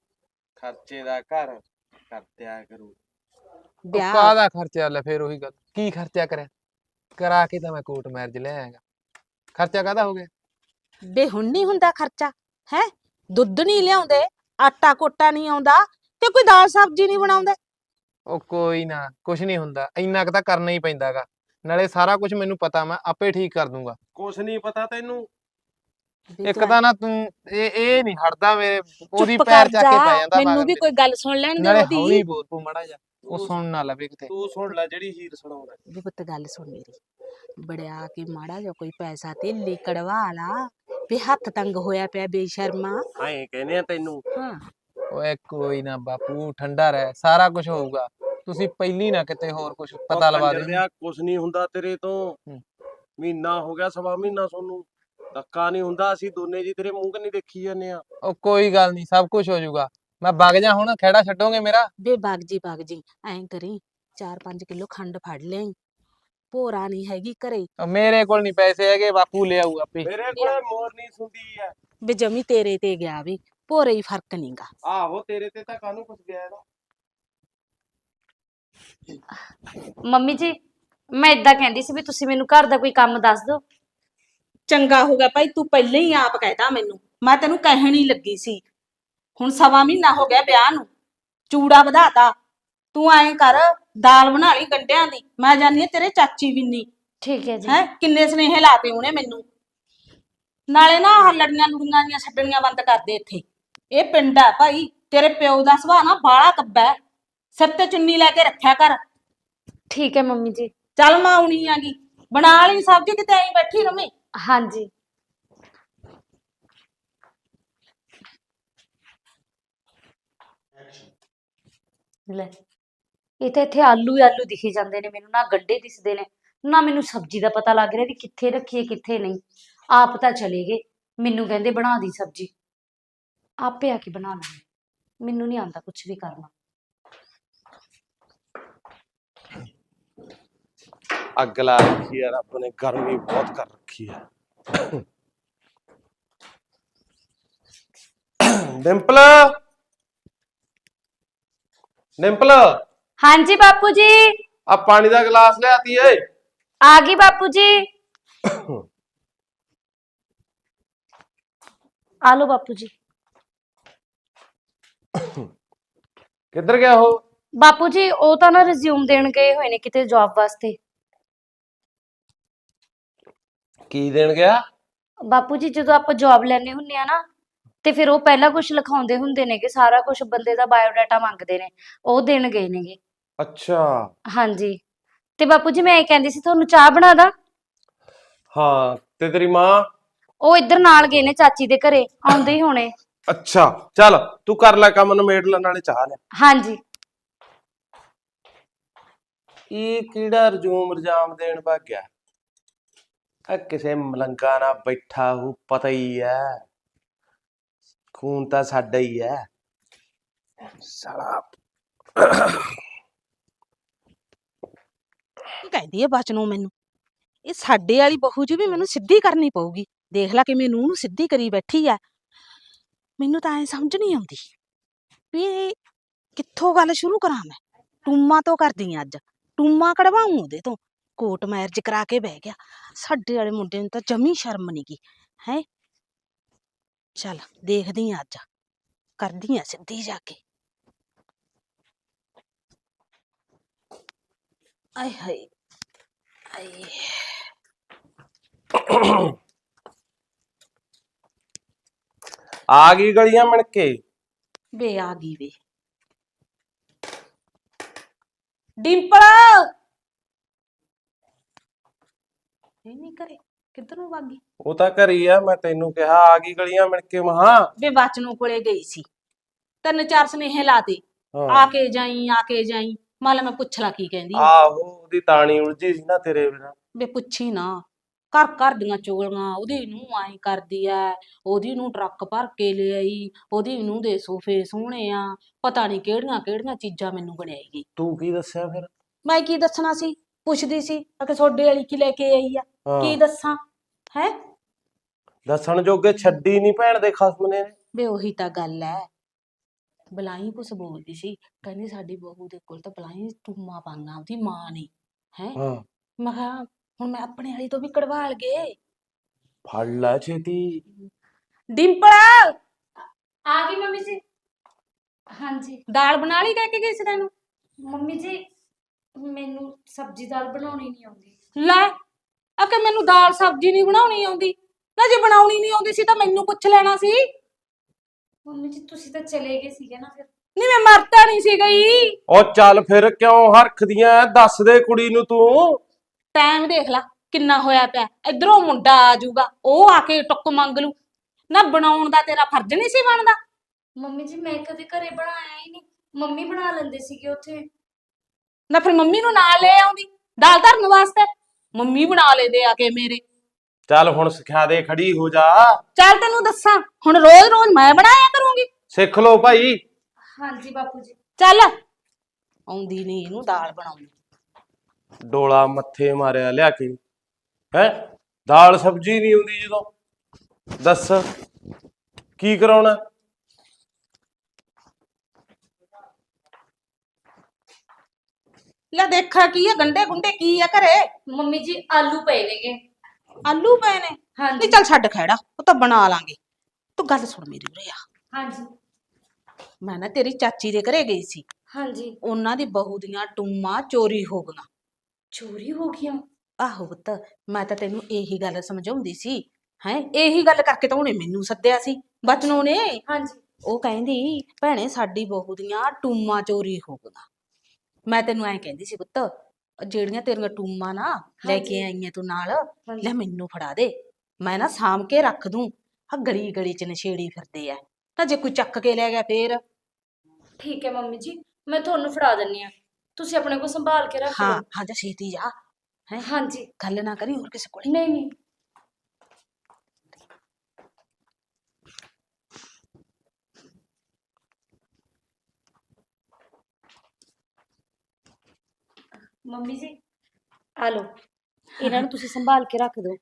ਖਰਚੇ ਦਾ ਘਰ ਕਰਤਿਆ ਕਰੂ। ਵਿਆਹ ਕਾਹਦਾ ਖਰਚਾ ਲੈ ਫੇਰ ਉਹੀ ਗੱਲ ਕੀ ਖਰਚਾ ਕਰਿਆ? ਕਰਾ ਕੇ ਤਾਂ ਮੈਂ ਕੋਰਟ ਮੈਰਿਜ ਲੈ ਆਇਆਗਾ। ਖਰਚਾ ਕਾਹਦਾ ਹੋ ਗਿਆ? ਬੇ ਹੁਣ ਨਹੀਂ ਹੁੰਦਾ ਖਰਚਾ ਹੈ? ਦੁੱਧ ਨਹੀਂ ਲਿਆਉਂਦੇ ਆਟਾ ਕੋਟਾ ਨਹੀਂ ਆਉਂਦਾ ਤੇ ਕੋਈ ਦਾਲ ਸਬਜ਼ੀ ਨਹੀਂ ਬਣਾਉਂਦੇ। ਉਹ ਕੋਈ ਨਾ ਕੁਝ ਨਹੀਂ ਹੁੰਦਾ ਇੰਨਾ ਕੁ ਤਾਂ ਕਰਨਾ ਹੀ ਪੈਂਦਾਗਾ ਨਾਲੇ ਸਾਰਾ ਕੁਝ ਮੈਨੂੰ ਪਤਾ ਮੈਂ ਆਪੇ ਠੀਕ ਕਰ ਦੂੰਗਾ। ਕੁਛ ਨਹੀਂ ਪਤਾ ਤੈਨੂੰ? ਵੀ ਇੱਕ ਤੂੰ ਤਾਂ ਨਾ ਤੂੰ ਇਹ ਇਹ ਨਹੀਂ ਹਟਦਾ ਮੇਰੇ ਉਹਦੀ ਚੁੱਪ ਪੈਰ ਕਰ ਚੱਕ ਕੇ ਪੈ ਜਾ, ਜਾਂਦਾ ਮੈਨੂੰ ਵੀ। ਕੋਈ ਗੱਲ ਸੁਣ ਲੈਣ ਦੇ ਨਾਲੇ ਉਹਦੀ। ਹੌਲੀ ਬੋਲ ਤੂੰ ਮੜਾ ਜਾ ਉਹ ਸੁਣ ਨਾ ਲਵੇ ਕਿਤੇ। ਤੂੰ ਸੁਣ ਲੈ ਜਿਹੜੀ ਹੀਰ ਸੁਣਾਉਂਦਾ। ਵੀ ਪੁੱਤ ਗੱਲ ਸੁਣ ਮੇਰੀ। ਬੜਿਆ ਕੇ ਮਾੜਾ ਜਿਹਾ ਕੋਈ ਪੈਸਾ ਤੇ ਕਢਵਾ ਲਾ। ਵੀ ਹੱਥ ਤੰਗ ਹੋਇਆ ਪਿਆ ਬੇਸ਼ਰਮਾ। ਐਂ ਕਹਿੰਦੇ ਆ ਤੈਨੂੰ। ਹਾਂ। ਓਏ ਕੋਈ ਨਾ ਬਾਪੂ ਠੰਡਾ ਰਹਿ ਸਾਰਾ ਕੁਝ ਹੋਊਗਾ। ਤੁਸੀਂ ਪਹਿਲੀ ਨਾ ਕਿਤੇ ਹੋਰ ਕੁਝ ਪਤਾ ਲਵਾ ਦੇ ਕੁਛ ਨਹੀਂ ਹੁੰਦਾ ਤੇਰੇ ਤੋਂ। ਮਹੀਨਾ ਹੋ ਗਿਆ ਸਵਾ ਮਹੀਨਾ ਸੋਨੂੰ ਧੱਕਾ ਨਹੀਂ ਹੁੰਦਾ ਅਸੀਂ ਦੋਨੇ ਜੀ ਤੇਰੇ ਮੂੰਹ ਕੰਨੀ ਦੇਖੀ ਜਾਂਦੇ ਆ ਉਹ ਕੋਈ ਗੱਲ ਨਹੀਂ ਸਭ ਕੁਝ ਹੋ ਜਾਊਗਾ। ਮੈਂ ਵਗ ਜਾ ਹੁਣ ਖੇੜਾ ਛੱਡੋਗੇ ਮੇਰਾ? ਬੇ ਬਾਗ ਜੀ ਬਾਗ ਜੀ। ਐਂ ਕਰੀ 4-5 ਕਿਲੋ ਖੰਡ ਫੜ ਲਿਆਈ। ਭੋਰਾ ਨਹੀਂ ਹੈਗੀ ਘਰੇ। ਮੇਰੇ ਕੋਲ ਨਹੀਂ ਪੈਸੇ ਹੈਗੇ ਬਾਪੂ ਲਿਆਊ ਆਪੇ। ਮੇਰੇ ਕੋਲੇ ਮੋਰ ਨਹੀਂ ਸੁੰਦੀ ਐ। ਵੀ ਜਮੀ ਤੇਰੇ ਤੇ ਗਿਆ ਵੀ ਭੋਰੇ ਹੀ ਫ਼ਰਕ ਨਹੀਂਗਾ ਆਹੋ ਤੇਰੇ ਤੇ ਤਾਂ ਕਾਹਨੂੰ ਕੁਛ ਗਿਆ ਇਹਦਾ। ਮੰਮੀ ਜੀ ਮੈਂ ਇਦਾਂ ਕਹਿੰਦੀ ਸੀ ਵੀ ਤੁਸੀਂ ਮੈਨੂੰ ਘਰ ਦਾ ਕੋਈ ਕੰਮ ਦੱਸ ਦਿਓ। ਚੰਗਾ ਹੋ ਗਿਆ ਭਾਈ ਤੂੰ ਪਹਿਲਾਂ ਹੀ ਆਪ ਕਹਿਤਾ ਮੈਨੂੰ। ਮੈਂ ਤੈਨੂੰ ਕਹਿਣ ਹੀ ਲੱਗੀ ਸੀ। ਹੁਣ ਸਵਾ ਮਹੀਨਾ ਹੋ ਗਿਆ ਵਿਆਹ ਨੂੰ। ਚੂੜਾ ਵਧਾਤਾ। ਤੂੰ ਐਂ ਕਰ ਦਾਲ ਬਣਾ ਲਈ ਗੰਢਿਆਂ ਦੀ। ਮੈਂ ਜਾਣੀ ਆ ਤੇਰੇ ਚਾਚੀ ਵਿੰਨੀ ਠੀਕ ਹੈ ਜੀ। ਹੈ ਕਿੰਨੇ ਸਨੇਹ ਲਾਤੇ ਉਹਨੇ ਮੈਨੂੰ। ਨਾਲੇ ਨਾ ਆਹ ਲੜੀਆਂ ਲੁੜੀਆਂ ਦੀਆਂ ਛੱਡਣੀਆਂ ਬੰਦ ਕਰ ਦੇ ਇੱਥੇ। ਇਹ ਪਿੰਡ ਆ ਭਾਈ ਤੇਰੇ ਪਿਓ ਦਾ ਸੁਭਾਅ ਨਾ ਬਾਲਾ ਕੱਬਾ ਹੈ। ਸਿਰ ਤੇ ਚੁੰਨੀ ਲੈ ਕੇ ਰੱਖਿਆ ਕਰ। ਠੀਕ ਹੈ ਮੰਮੀ ਜੀ। ਚੱਲ ਮੈਂ ਆਉਣੀ ਆਗੀ ਬਣਾ ਲਈ ਸਬਜ਼ੀ ਕਿਤੇ ਐਂ ਬੈਠੀ ਰਵੇਂ। ਹਾਂਜੀ। ਲੈ। ਇਹ ਤਾਂ ਇੱਥੇ ਆਲੂ ਹੀ ਆਲੂ ਦਿਖੀ ਜਾਂਦੇ ਨੇ ਮੈਨੂੰ, ਨਾ ਗੰਡੇ ਦਿਸਦੇ ਨੇ, ਨਾ ਮੈਨੂੰ ਸਬਜ਼ੀ ਦਾ ਪਤਾ ਲੱਗ ਰਿਹਾ ਵੀ ਕਿੱਥੇ ਰੱਖੀਏ, ਕਿੱਥੇ ਨਹੀਂ। ਆਪ ਤਾਂ ਚਲੇ ਗਏ, ਮੈਨੂੰ ਕਹਿੰਦੇ ਬਣਾ ਦੀ ਸਬਜ਼ੀ। ਆਪੇ ਆ ਕੇ ਬਣਾ ਲਾਂਗੇ ਮੈਨੂੰ ਨਹੀਂ ਆਉਂਦਾ ਕੁਝ ਵੀ ਕਰਨਾ। ਅੱਗ ਲਾ ਰੱਖੀ ਯਾਰ ਰੱਬ ਨੇ, ਗਰਮੀ ਬਹੁਤ ਕਰ ਰੱਖੀ ਹੈ <coughs> ਡਿੰਪਲ! ਡਿੰਪਲ! ਹਾਂਜੀ ਬਾਪੂ ਜੀ। ਆ ਪਾਣੀ ਦਾ ਗਲਾਸ ਲਿਆਤੀ ਏ। ਆ ਗਈ ਬਾਪੂ ਜੀ। ਆ ਲਓ ਬਾਪੂ ਜੀ। ਕਿੱਧਰ ਗਿਆ ਉਹ? ਬਾਪੂ ਜੀ ਉਹ ਤਾਂ ਨਾ ਰਿਜ਼ਿਊਮ ਦੇਣ ਗਏ ਹੋਏ ਨੇ ਕਿਤੇ ਜੌਬ ਵਾਸਤੇ। ਕੀ ਦੇਣ ਗਿਆ? ਬਾਪੂ ਜੀ ਜਦੋਂ ਆਪਾਂ ਜੌਬ ਲੈਣੇ ਹੁੰਨੇ ਆ ਨਾ ਤੇ ਫਿਰ ਉਹ ਪਹਿਲਾਂ ਕੁਝ ਲਿਖਾਉਂਦੇ ਹੁੰਦੇ ਨੇ ਕਿ ਸਾਰਾ ਕੁਝ ਬੰਦੇ ਦਾ ਬਾਇਓਡਾਟਾ ਮੰਗਦੇ ਨੇ ਉਹ ਦੇਣ ਗਏ ਨੇਗੇ। ਅੱਛਾ। ਹਾਂਜੀ। ਤੇ ਬਾਪੂ ਜੀ ਮੈਂ ਇਹ ਕਹਿੰਦੀ ਸੀ ਤੁਹਾਨੂੰ ਚਾਹ ਬਣਾ ਦਾਂ? ਹਾਂ ਤੇ ਤੇਰੀ ਮਾਂ? ਉਹ ਇੱਧਰ ਨਾਲ ਗਏ ਨੇ ਚਾਚੀ ਦੇ ਘਰੇ ਆਉਂਦੇ ਹੀ ਹੋਣੇ। ਅੱਛਾ ਚੱਲ ਤੂੰ ਕਰ ਲੈ ਕੰਮ ਨਮੇੜ ਲੈ ਨਾਲੇ ਚਾਹ ਲੈ ਹਾਂਜੀ। ਇਹ ਕਿਹੜਾ ਰਜੂਮ ਰਜਾਮ ਦੇਣ ਭੱਗ ਗਿਆ ਆ ਕਿਸੇ ਮਲੰਗਾ ਨਾਲ ਬੈਠਾ ਹੂ ਪਤਾ ਹੀ ਐ। ਖੂਨ ਤਾਂ ਸਾਡਾ ਹੀ ਐ। ਸਾਲਾ। ਕਹਿੰਦੀ ਹੈ ਬਚਨੋਂ ਮੈਨੂੰ। ਇਹ ਸਾਡੇ ਵਾਲੀ ਬਹੂ ਜੀ ਵੀ ਮੈਨੂੰ ਸਿੱਧੀ ਕਰਨੀ ਪਊਗੀ। ਦੇਖ ਲੈ ਕਿਵੇਂ ਨੂੰਹ ਨੂੰ ਸਿੱਧੀ ਕਰੀ ਬੈਠੀ ਆ। ਮੈਨੂੰ ਤਾਂ ਐ ਸਮਝ ਨਹੀਂ ਆਉਂਦੀ ਵੀ ਇਹ ਕਿੱਥੋਂ ਗੱਲ ਸ਼ੁਰੂ ਕਰਾਂ ਮੈਂ? ਟੂਮਾ ਤੋਂ ਕਰਦੀ ਆਂ ਅੱਜ। ਟੂਮਾ ਕਢਵਾਉਂ ਉਹਦੇ ਤੋਂ। ਕੋਰਟ ਮੈਰਿਜ ਕਰਾ ਕੇ ਬਹਿ ਗਿਆ। ਸਾਡੇ ਵਾਲੇ ਮੁੰਡੇ ਨੂੰ ਤਾਂ ਜਮੀ ਸ਼ਰਮ ਨਹੀਂ ਗਈ ਹੈ? ਚੱਲ ਦੇਖਦੀ ਆਂ ਅੱਜ। ਕਰਦੀ ਆਂ ਸਿੱਧੀ ਜਾ ਕੇ। ਆਏ ਹਾਏ। ਆਏ <coughs> ਆ ਗਈ ਗਲੀਆਂ ਮਿਣ ਕੇ ਵੇ ਆ ਗਈ ਵੇ। ਡਿੰਪਲ! ਨਹੀਂ ਕਰੇ ਕਿੱਧਰ ਨੂੰ ਵਾਗੀ ਉਹ ਤਾਂ ਘਰੀ ਆ ਮੈਂ ਤੈਨੂੰ ਕਿਹਾ ਆ ਗਈ ਗਲੀਆਂ ਮਿਣ ਕੇ ਮਹਾ ਵੇ ਬਚਨੂ ਕੋਲੇ ਗਈ ਸੀ। ਤਿੰਨ ਚਾਰ ਸੁਨੇਹੇ ਲਾਤੇ। ਆ ਕੇ ਜਾਈ ਆ ਕੇ ਜਾਈ। ਮਾਲਾ ਮੈਂ ਪੁੱਛ ਲਾ ਕੀ ਕਹਿੰਦੀ ਆ। ਆਹੋ ਉਹਦੀ ਤਾਣੀ ਉਲਝੀ ਸੀ ਨਾ ਤੇਰੇ ਬਿਨਾ। ਵੇ ਪੁੱਛੀ ਨਾ ਘਰ ਘਰ ਦੀਆਂ ਚੋਲੀਆਂ ਉਹਦੀ ਨੂੰ ਆਈ ਕਰਦੀ ਐ ਉਹਦੀ ਨੂੰ ਟਰੱਕ ਭਰ ਕੇ ਲੈ ਆਈ ਉਹਦੀ ਨੂੰ ਦੇ ਸੋਫੇ ਸੋਹਣੇ ਆ ਪਤਾ ਨਹੀਂ ਕਿਹੜੀਆਂ ਕਿਹੜੀਆਂ ਚੀਜ਼ਾਂ ਮੈਨੂੰ ਬਣਾਏਗੀ। ਤੂੰ ਕੀ ਦੱਸਿਆ ਫਿਰ? ਮੈਂ ਕੀ ਦੱਸਣਾ ਸੀ? ਪੁੱਛਦੀ ਸੀ ਕਿ ਤੁਹਾਡੇ ਵਾਲੀ ਕੀ ਲੈ ਕੇ ਆਈ ਆ? ਕੀ ਦੱਸਾਂ? ਹੈ? ਦੱਸਣ ਜੋਗੇ ਛੱਡੀ ਨਹੀਂ ਭੈਣ ਦੇ ਖਸਮ ਨੇ। ਵੇ ਉਹੀ ਤਾਂ ਗੱਲ ਐ। ਬਲਾਈ ਕੁਛ ਬੋਲਦੀ ਸੀ। ਕਹਿੰਦੀ ਸਾਡੀ ਬਹੂ ਦੇ ਕੋਲ ਤਾਂ ਬਲਾਈ ਟੂਮਾ ਪਾਣਾ ਉਹਦੀ ਮਾਂ ਨੇ ਹੈ? ਹਾਂ। ਮੈਂ ਕਿਹਾ ਹੁਣ ਮੈਂ ਆਪਣੇ ਵਾਲੀ ਤੋਂ ਵੀ ਕਢਵਾ ਲਗੇ ਫੜ ਲੈ ਛੇਤੀ। ਡਿੰਪਲ! ਆ ਗਈ ਮੰਮੀ ਜੀ। ਹਾਂਜੀ। ਦਾਲ ਬਣਾ ਲਈ ਕਹਿ ਕੇ ਗਈ ਸੀ ਤੈਨੂੰ? ਮੰਮੀ ਜੀ ਮੈਨੂੰ ਸਬਜ਼ੀ ਦਾਲ ਬਣਾਉਣੀ ਨਹੀਂ ਆਉਂਦੀ। ਲੈ ਆ ਕਿ ਮੈਨੂੰ ਦਾਲ ਸਬਜ਼ੀ ਨਹੀਂ ਬਣਾਉਣੀ ਆਉਂਦੀ। ਨਾ ਜੇ ਬਣਾਉਣੀ ਨਹੀਂ ਆਉਂਦੀ ਸੀ ਤਾਂ ਮੈਨੂੰ ਪੁੱਛ ਲੈਣਾ ਸੀ। ਮੰਮੀ ਜੀ ਤੁਸੀਂ ਤਾਂ ਚਲੇ ਗਏ ਸੀਗੇ ਨਾ ਫਿਰ। ਨਹੀਂ ਮੈਂ ਮਰਤਾ ਨਹੀਂ ਸੀ ਗਈ। ਉਹ ਚੱਲ ਫਿਰ ਕਿਉਂ ਹਰਖਦੀਆਂ ਦੱਸ ਦੇ ਕੁੜੀ ਨੂੰ ਤੂੰ। ਟਾਈਮ ਦੇਖ ਲੈ ਕਿੰਨਾ ਹੋਇਆ ਪਿਆ। ਇਧਰੋਂ ਮੁੰਡਾ ਆ ਜਾਊਗਾ ਉਹ ਆ ਕੇ ਟੁੱਕ ਮੰਗ ਲੂ ਨਾ ਬਣਾਉਣ ਦਾ ਤੇਰਾ ਫਰਜ਼ ਨਹੀਂ ਸੀ ਬਣਦਾ। ਮੰਮੀ ਜੀ ਮੈਂ ਕਦੇ ਘਰੇ ਬਣਾਇਆ ਹੀ ਨਹੀਂ। ਮੰਮੀ ਬਣਾ ਲੈਂਦੇ ਸੀਗੇ ਉੱਥੇ। ਨਾ ਫਿਰ ਮੰਮੀ ਨੂੰ ਨਾਲ ਲੈ ਆਉਂਦੀ ਦਾਲ ਧਰਨ ਵਾਸਤੇ। ਮੰਮੀ ਬਣਾ ਲੈਂਦੇ ਆ ਕੇ ਮੇਰੇ। ਚੱਲ ਹੁਣ ਸਿਖਾ ਦੇ ਖੜੀ ਹੋ ਜਾ। ਚੱਲ ਤੈਨੂੰ ਦੱਸਾਂ ਹੁਣ ਰੋਜ਼ ਰੋਜ਼ ਮੈਂ ਬਣਾਇਆ ਕਰੂੰਗੀ। ਸਿੱਖ ਲੋ ਭਾਈ। ਹਾਂਜੀ ਬਾਪੂ ਜੀ। ਚੱਲ। ਆਉਂਦੀ ਨਹੀਂ ਇਹਨੂੰ ਦਾਲ ਬਣਾਉਣੀ। ਡੋਲਾ ਮੱਥੇ ਮਾਰਿਆ ਲਿਆ ਕੇ। ਹੈ? ਦਾਲ ਸਬਜੀ ਨਹੀਂ ਹੁੰਦੀ ਜਦੋਂ। ਦੱਸ ਕੀ ਕਰਾਉਣਾ? ਲੈ ਦੇਖਾ ਕੀ ਆ ਗੰਡੇ ਗੁੰਡੇ ਕੀ ਆ ਘਰੇ। ਮੰਮੀ ਜੀ ਆਲੂ ਪਏ ਨੇਗੇ। ਆਲੂ ਪਏ ਨੇ। ਹਾਂਜੀ। ਨਹੀਂ ਚੱਲ ਛੱਡ ਖੈੜਾ ਉਹ ਤਾਂ ਬਣਾ ਲਾਂਗੇ। ਤੂੰ ਗੱਲ ਸੁਣ ਮੇਰੀ ਉਰੇ ਆ। ਹਾਂਜੀ। ਮੈਂ ਨਾ ਤੇਰੀ ਚਾਚੀ ਦੇ ਘਰੇ ਗਈ ਸੀ। ਹਾਂਜੀ। ਉਹਨਾਂ ਦੀ ਬਹੂ ਦੀਆਂ ਟੂਮਾਂ ਚੋਰੀ ਹੋ ਗਈਆਂ। ਚੋਰੀ ਹੋ ਗਈਆਂ? ਆਹੋ ਪੁੱਤ ਮੈਂ ਤਾਂ ਤੈਨੂੰ ਇਹੀ ਗੱਲ ਸਮਝਾਉਂਦੀ ਸੀ। ਹੈ ਇਹੀ ਗੱਲ ਕਰਕੇ ਤਾਂ ਉਹਨੇ ਮੈਨੂੰ ਸੱਦਿਆ ਸੀ। ਬਚਨੋਂ ਨੇ ਹਾਂਜੀ। ਉਹ ਕਹਿੰਦੀ ਭੈਣੇ ਸਾਡੀ ਬਹੂ ਦੀਆਂ ਟੂਮਾਂ ਚੋਰੀ ਹੋ ਗਈਆਂ। ਮੈਂ ਤੈਨੂੰ ਐਂ ਕਹਿੰਦੀ ਸੀ ਪੁੱਤ ਜਿਹੜੀਆਂ ਤੇਰੀਆਂ ਟੂਮਾਂ ਨਾ ਲੈ ਕੇ। ਆਈਆਂ ਤੂੰ ਨਾਲ। ਲੈ ਮੈਨੂੰ ਫੜਾ ਦੇ। ਮੈਂ ਨਾ ਸਾਂਭ ਕੇ ਰੱਖ ਦੂੰ। ਆ ਗਲੀ ਗਲੀ ਚ ਨਸ਼ੇੜੀ ਫਿਰਦੇ ਆ। ਤਾਂ ਜੇ ਕੋਈ ਚੱਕ ਕੇ ਲੈ ਗਿਆ ਫੇਰ? ਠੀਕ ਹੈ ਮੰਮੀ ਜੀ ਮੈਂ ਤੁਹਾਨੂੰ ਫੜਾ ਦਿੰਨੀ ਆ। ਤੁਸੀਂ ਆਪਣੇ ਕੋਲ ਸੰਭਾਲ ਕੇ ਰੱਖ ਹਾਂ ਹਾਂ ਜਾ ਛੇਤੀ ਜਾ ਹੈ। ਹਾਂਜੀ। ਗੱਲ ਨਾ ਕਰੀ ਹੋਰ ਕਿਸੇ ਕੋਲੇ। ਨਹੀਂ ਨਹੀਂ। ਮੰਮੀ ਜੀ? ਆ ਲਓ। ਇਹਨਾਂ ਨੂੰ ਤੁਸੀਂ ਸੰਭਾਲ ਕੇ ਰੱਖ ਦਿਓ।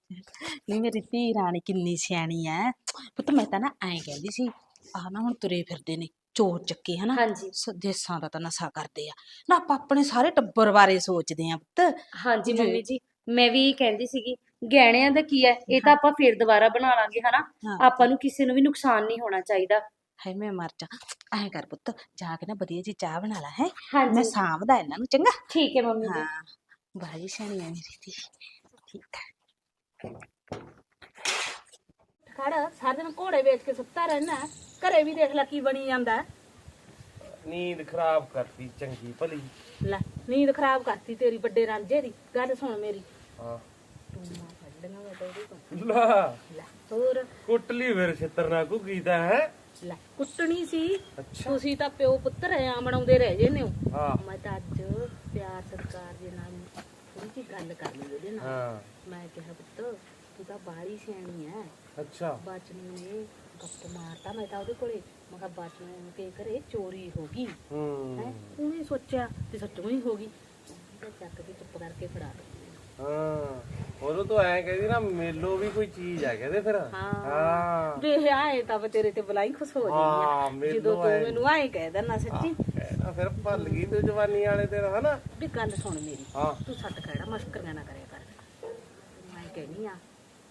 ਨਹੀਂ ਮੇਰੀ ਧੀ ਰਾਣੀ ਕਿੰਨੀ ਸਿਆਣੀ ਐ। ਪੁੱਤ ਮੈਂ ਤਾਂ ਨਾ ਐਂ ਕਹਿੰਦੀ ਸੀ ਆਹ ਨਾ ਹੁਣ ਤੁਰੇ ਫਿਰਦੇ ਨੇ ਚੋਰ ਚੱਕੇ ਹਨਾ? ਹਾਂਜੀ। ਸ- ਦੇਸਾਂ ਦਾ ਤਾਂ ਨਸ਼ਾ ਕਰਦੇ ਆ। ਨਾ ਆਪਾਂ ਆਪਣੇ ਸਾਰੇ ਟੱਬਰ ਬਾਰੇ ਸੋਚਦੇ ਆ ਪੁੱਤ। ਹਾਂਜੀ ਜੀ। ਮੰਮੀ ਜੀ ਮੈਂ ਵੀ ਇਹ ਕਹਿੰਦੀ ਸੀਗੀ ਗਹਿਣਿਆਂ ਦਾ ਕੀ ਹੈ ਇਹ ਤਾਂ ਆਪਾਂ ਫੇਰ ਦੁਬਾਰਾ ਬਣਾ ਲਾਂਗੇ ਹਨਾ? ਹਾਂ। ਆਪਾਂ ਨੂੰ ਕਿਸੇ ਨੂੰ ਵੀ ਨੁਕਸਾਨ ਨਹੀਂ ਹੋਣਾ ਚਾਹੀਦਾ। ਹਾਏ ਮੈਂ ਮਰ ਜਾ। ਐਂ ਕਰ ਪੁੱਤ ਜਾ ਕੇ ਨਾ ਵਧੀਆ ਜੀ ਚਾਹ ਬਣਾ ਲੈ ਹੈ। ਮੈਂ ਹਾਂਜੀ। ਸਾਂਭਦਾ ਇਹਨਾਂ ਨੂੰ ਚੰਗਾ? ਠੀਕ ਹੈ ਮੰਮੀ ਜੀ। ਹਾਂ ਬਾਜੀ ਸਿਆਣੀ ਐ ਮੇਰੀ ਧੀ ਠੀਕ ਹੈ। ਖੜ ਸਾਰਾ ਦਿਨ ਘੋੜੇ ਵੇਚ ਕੇ ਸੁੱਤਾ ਰਹਿਣਾ। ਘਰੇ ਵੀ ਦੇਖ ਲੈ ਕੀ ਬਣੀ ਜਾਂਦਾ। ਹੈ। ਨੀਂਦ ਖਰਾਬ ਕਰਤੀ ਚੰਗੀ ਭਲੀ। ਲੈ ਨੀਂਦ ਖਰਾਬ ਕਰਤੀ ਤੇਰੀ ਵੱਡੇ ਰਾਂਝੇ ਦੀ। ਗੱਲ ਸੁਣ ਮੇਰੀ। ਹਾਂ। ਟੂਮਾਂ ਫੜ ਲਈਆਂ ਮੈਂ ਤਾਂ ਉਹਦੇ ਤੋਂ ਲਾ। ਲੈ ਹੋਰ? ਕੁੱਟਲੀ ਫਿਰ ਛਿੱਤਰ ਨਾ ਹੈ। ਲੈ ਕੁੱਟਣੀ ਸੀ। ਅੱਛਾ। ਤੁਸੀਂ ਤਾਂ ਪਿਓ ਪੁੱਤਰ ਆ ਮਣਾਉਂਦੇ ਰਹਿ ਜੇ ਨੇ ਹੋ। ਹਾਂ ਮੈਂ ਤਾਂ ਅੱਜ ਪਿਆਰ ਸਤਿਕਾਰ ਦੇ ਨਾਲ ਥੋੜੀ ਜਿਹੀ ਗੱਲ ਕਰ ਲਈ ਉਹਦੇ ਨਾਲ। ਹਾਂ। ਮੈਂ ਕਿਹਾ ਪੁੱਤ ਤੂੰ ਤਾਂ ਬਾਹਲੀ ਸਿਆਣੀ ਐ। ਅੱਛਾ। ਬਾਚਨ ਨੇ ਗੱਪ ਮਾਰਤਾ ਮੈਂ ਤਾਂ ਉਹਦੇ ਕੋਲੇ। ਮੈਂ ਕਿਹਾ ਬਾਚਨ ਕੇ ਘਰੇ ਚੋਰੀ ਹੋ ਗਈ। ਹੈ। ਹੂੰ ਉਹਨੇ ਸੋਚਿਆ ਤੇ ਸੱਚੋਂ ਹੀ ਹੋ ਗਈ। ਉਹਨੇ ਤਾਂ ਚੱਕ ਕੇ ਚੁੱਪ ਕਰਕੇ ਫੜਾ ਦਿੱਤੀ ਹਾਂ। ਉਹ ਤੋਂ ਐ ਕਹਿੰਦੀ ਨਾ ਮੇਲੋ ਵੀ ਕੋਈ ਚੀਜ਼ ਹੈ ਕਹਿੰਦੇ ਫਿਰ। ਹਾਂ। ਹਾਂ। ਵੇ ਆਏ ਤਾਂ ਮੈਂ ਤੇਰੇ ਤੇ ਬਲਾਈ ਖੁਸ਼ ਹੋ ਆ। ਮੈਨੂੰ ਜਦੋਂ ਤੂੰ। ਮੈਨੂੰ ਆਏ ਕਹਿ ਦੇਣਾ ਸੱਚੀ। ਕਹਿਣਾ ਫਿਰ ਭੱਲ ਗਈ ਤੂੰ ਜਵਾਨੀ ਵਾਲੇ ਤੇ ਹਨਾ? ਵੀ ਗੱਲ ਸੁਣ ਮੇਰੀ। ਤੂੰ ਸੱਟ ਖੜਾ ਮਸ਼ਕਰੀਆਂ ਨਾ ਕਰਿਆ ਕਰ। ਮੈਂ ਕਹਿਨੀ ਆ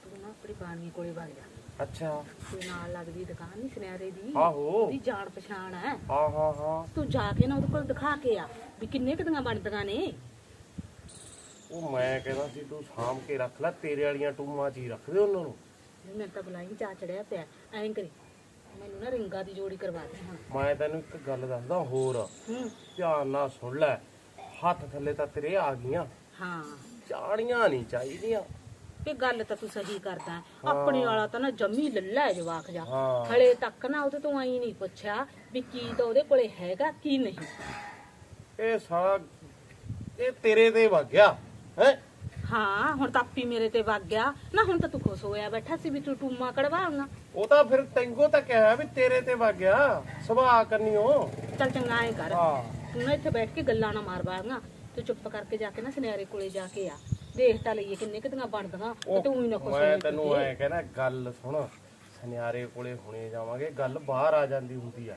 ਤੂੰ ਨਾ ਆਪਣੀ ਬਾਣੀ ਕੋਲੇ ਵਗ ਜਾ। ਅੱਛਾ। ਤੇ ਨਾਲ ਲੱਗਦੀ ਦੁਕਾਨ ਨਹੀਂ ਸੁਨਿਆਰੇ ਦੀ। ਆਹੋ। ਉਹਦੀ ਜਾਣ ਪਛਾਣ ਹੈ ਹਾਂ ਹਾਂ ਹਾਂ। ਤੂੰ ਜਾ ਕੇ ਨਾ ਉਹਦੇ ਕੋਲ ਦਿਖਾ ਕੇ ਆ ਵੀ ਕਿੰਨੇ ਕੁ ਦੀਆਂ ਬਣਦੀਆਂ ਨੇ। ਉਹ ਮੈਂ ਕਹਿੰਦਾ ਸੀ ਤੂੰ ਸਾਂਭ ਕੇ ਰੱਖ ਲੈ ਤੇਰੇ ਵਾਲੀਆਂ ਟੂਮਾਂ ਚ ਹੀ ਰੱਖ ਦੇ ਉਹਨਾਂ ਨੂੰ। ਮੈਨੂੰ ਤਾਂ ਬਲਾਈ ਚਾ ਚੜਿਆ ਪਿਆ। ਐਂ ਕਰੀ ਮੈਨੂੰ ਨਾ ਰਿੰਗਾ ਦੀ ਜੋੜੀ ਕਰਵਾ ਦੇ ਹੁਣ ਮੈਂ ਤੈਨੂੰ ਇੱਕ ਗੱਲ ਦੱਸਦਾ ਹੋਰ। ਹੂੰ। ਧਿਆਨ ਨਾਲ ਸੁਣ ਲੈ ਹੱਥ ਥੱਲੇ ਤਾਂ ਤੇਰੇ ਆ ਗਈਆਂ। ਹਾਂ। ਚਾੜੀਆਂ ਨਹੀਂ ਚਾਹੀਦੀਆਂ। ਵੀ ਗੱਲ ਤਾਂ ਤੂੰ ਸਹੀ ਕਰਦਾ। ਆਪਣੇ ਵਾਲਾ ਤਾਂ ਨਾ ਜੰਮੀ ਲੱਲਾ ਹੈ ਜਵਾਕ ਜਾ ਹਾਂ। ਹਲੇ ਤੱਕ ਨਾ ਉਹਦੇ ਤੋਂ ਆਈ ਨਹੀਂ ਪੁੱਛਿਆ ਵੀ ਕੀ ਤਾਂ ਉਹਦੇ ਕੋਲੇ ਹੈਗਾ ਕੀ ਨਹੀਂ। ਇਹ ਸਾਲਾ ਇਹ ਤੇਰੇ ਤੇ ਵਗ ਗਿਆ। ਹੈ? ਹਾਂ ਹੁਣ ਤਾਂ ਆਪੀ ਮੇਰੇ ਤੇ ਵਗ ਗਿਆ। ਨਾ ਹੁਣ ਤਾਂ ਤੂੰ ਖੁਸ਼ ਹੋਇਆ ਬੈਠਾ ਸੀ ਵੀ ਤੂੰ ਟੂਮਾ ਕਢਵਾਉਣਾ ਉਹ ਤਾਂ ਫਿਰ ਤੈਨੂੰ ਤਾਂ ਕਿਹਾ ਵੀ ਤੇਰੇ ਤੇ ਵਗ ਗਿਆ। ਸੁਭਾਅ ਕਰਨੀਓ। ਚੱਲ ਚੰਗਾ ਐ ਕਰ। ਹਾਂ। ਤੂੰ ਨਾ ਇੱਥੇ ਬੈਠ ਕੇ ਗੱਲਾਂ ਨਾ ਮਾਰ ਬਾਗਾ ਤੂੰ ਚੁੱਪ ਕਰਕੇ ਜਾ ਕੇ ਨਾ ਸੁਨਿਆਰੇ ਕੋਲੇ ਜਾ ਕੇ ਆ। ਦੇਖ ਤਾਂ ਲਈਏ ਕਿੰਨੇ ਕਿਤੀਆਂ ਬਣਦੀਆਂ ਤੇ ਤੂੰ ਹੀ ਨਾ ਖੁਸ਼ ਮੈਂ ਹੋਈ ਤੈਨੂੰ ਐ ਕਹਿਣਾ ਗੱਲ ਸੁਣ। ਸੁਨਿਆਰੇ ਕੋਲੇ ਹੁਣੇ ਜਾਵਾਂਗੇ ਗੱਲ ਬਾਹਰ ਆ ਜਾਂਦੀ ਹੁੰਦੀ ਆ।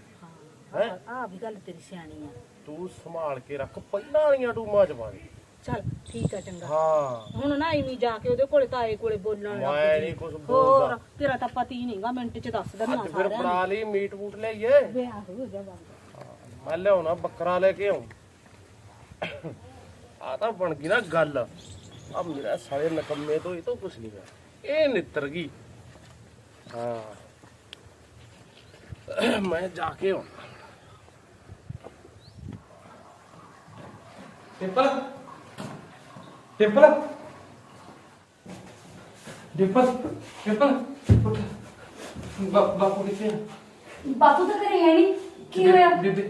ਹੈਂ? ਆ ਵੀ ਗੱਲ ਤੇਰੀ ਸਿਆਣੀ ਆ। ਤੂੰ ਸੰਭਾਲ ਕੇ ਰੱਖ ਪਹਿਲਾਂ ਵਾਲੀਆਂ ਟੂਮਾਂ ਚ ਪਾ ਦੇ। ਚੱਲ ਠੀਕ ਆ ਚੰਗਾ। ਹਾਂ। ਹੁਣ ਨਾ ਐਵੇਂ ਜਾ ਕੇ ਉਹਦੇ ਕੋਲੇ ਤਾਏ ਕੋਲੇ ਬੋਲਣ ਲੱਗ ਮੈਂ ਪਈ। ਨਹੀਂ ਕੁਝ ਹੋਰ ਬੋਲਦਾ। ਤੇਰਾ ਤਾਂ ਪਤੀ ਨਹੀਂਗਾ ਮਿੰਟ ਚ ਦੱਸ ਦਿੰਦਾ ਅੱਜ ਫਿਰ ਸਾਰਿਆਂ ਨੂੰ। ਬਣਾ ਲਈ ਮੀਟ ਮੂਟ ਲਿਆਈਏ? ਵਿਆਹ ਹੋ ਜਾ ਬਾਬਾ। ਮੈਂ ਲਿਆਉਣਾ ਬੱਕਰਾ ਲੈ ਕੇ ਆਉਂ। ਆ ਤਾਂ ਬਣ ਗਈ ਨਾ ਗੱਲ। ਆ ਮੇਰਾ ਸਾਲੇ ਨਕੰਮੇ ਤੋਂ ਇਹ ਤੋਂ ਕੁਛ ਨਹੀਂ ਹੋਇਆ। ਇਹ ਨਿੱਤਰ ਗਈ। ਹਾਂ। ਮੈਂ ਜਾ ਕੇ ਆਉਂ ਡਿੰਪਲ ਡਿੰਪਲ ਡਿੰਪਲ ਡਿੰਪਲ ਉੱਠ ਬਾ- ਬਾਪੂ ਕਿੱਥੇ ਆ ਬਾਪੂ ਤਾਂ ਘਰੇ ਹੈ ਨਹੀਂ ਕੀ ਹੋਇਆ ਬੀਬੀ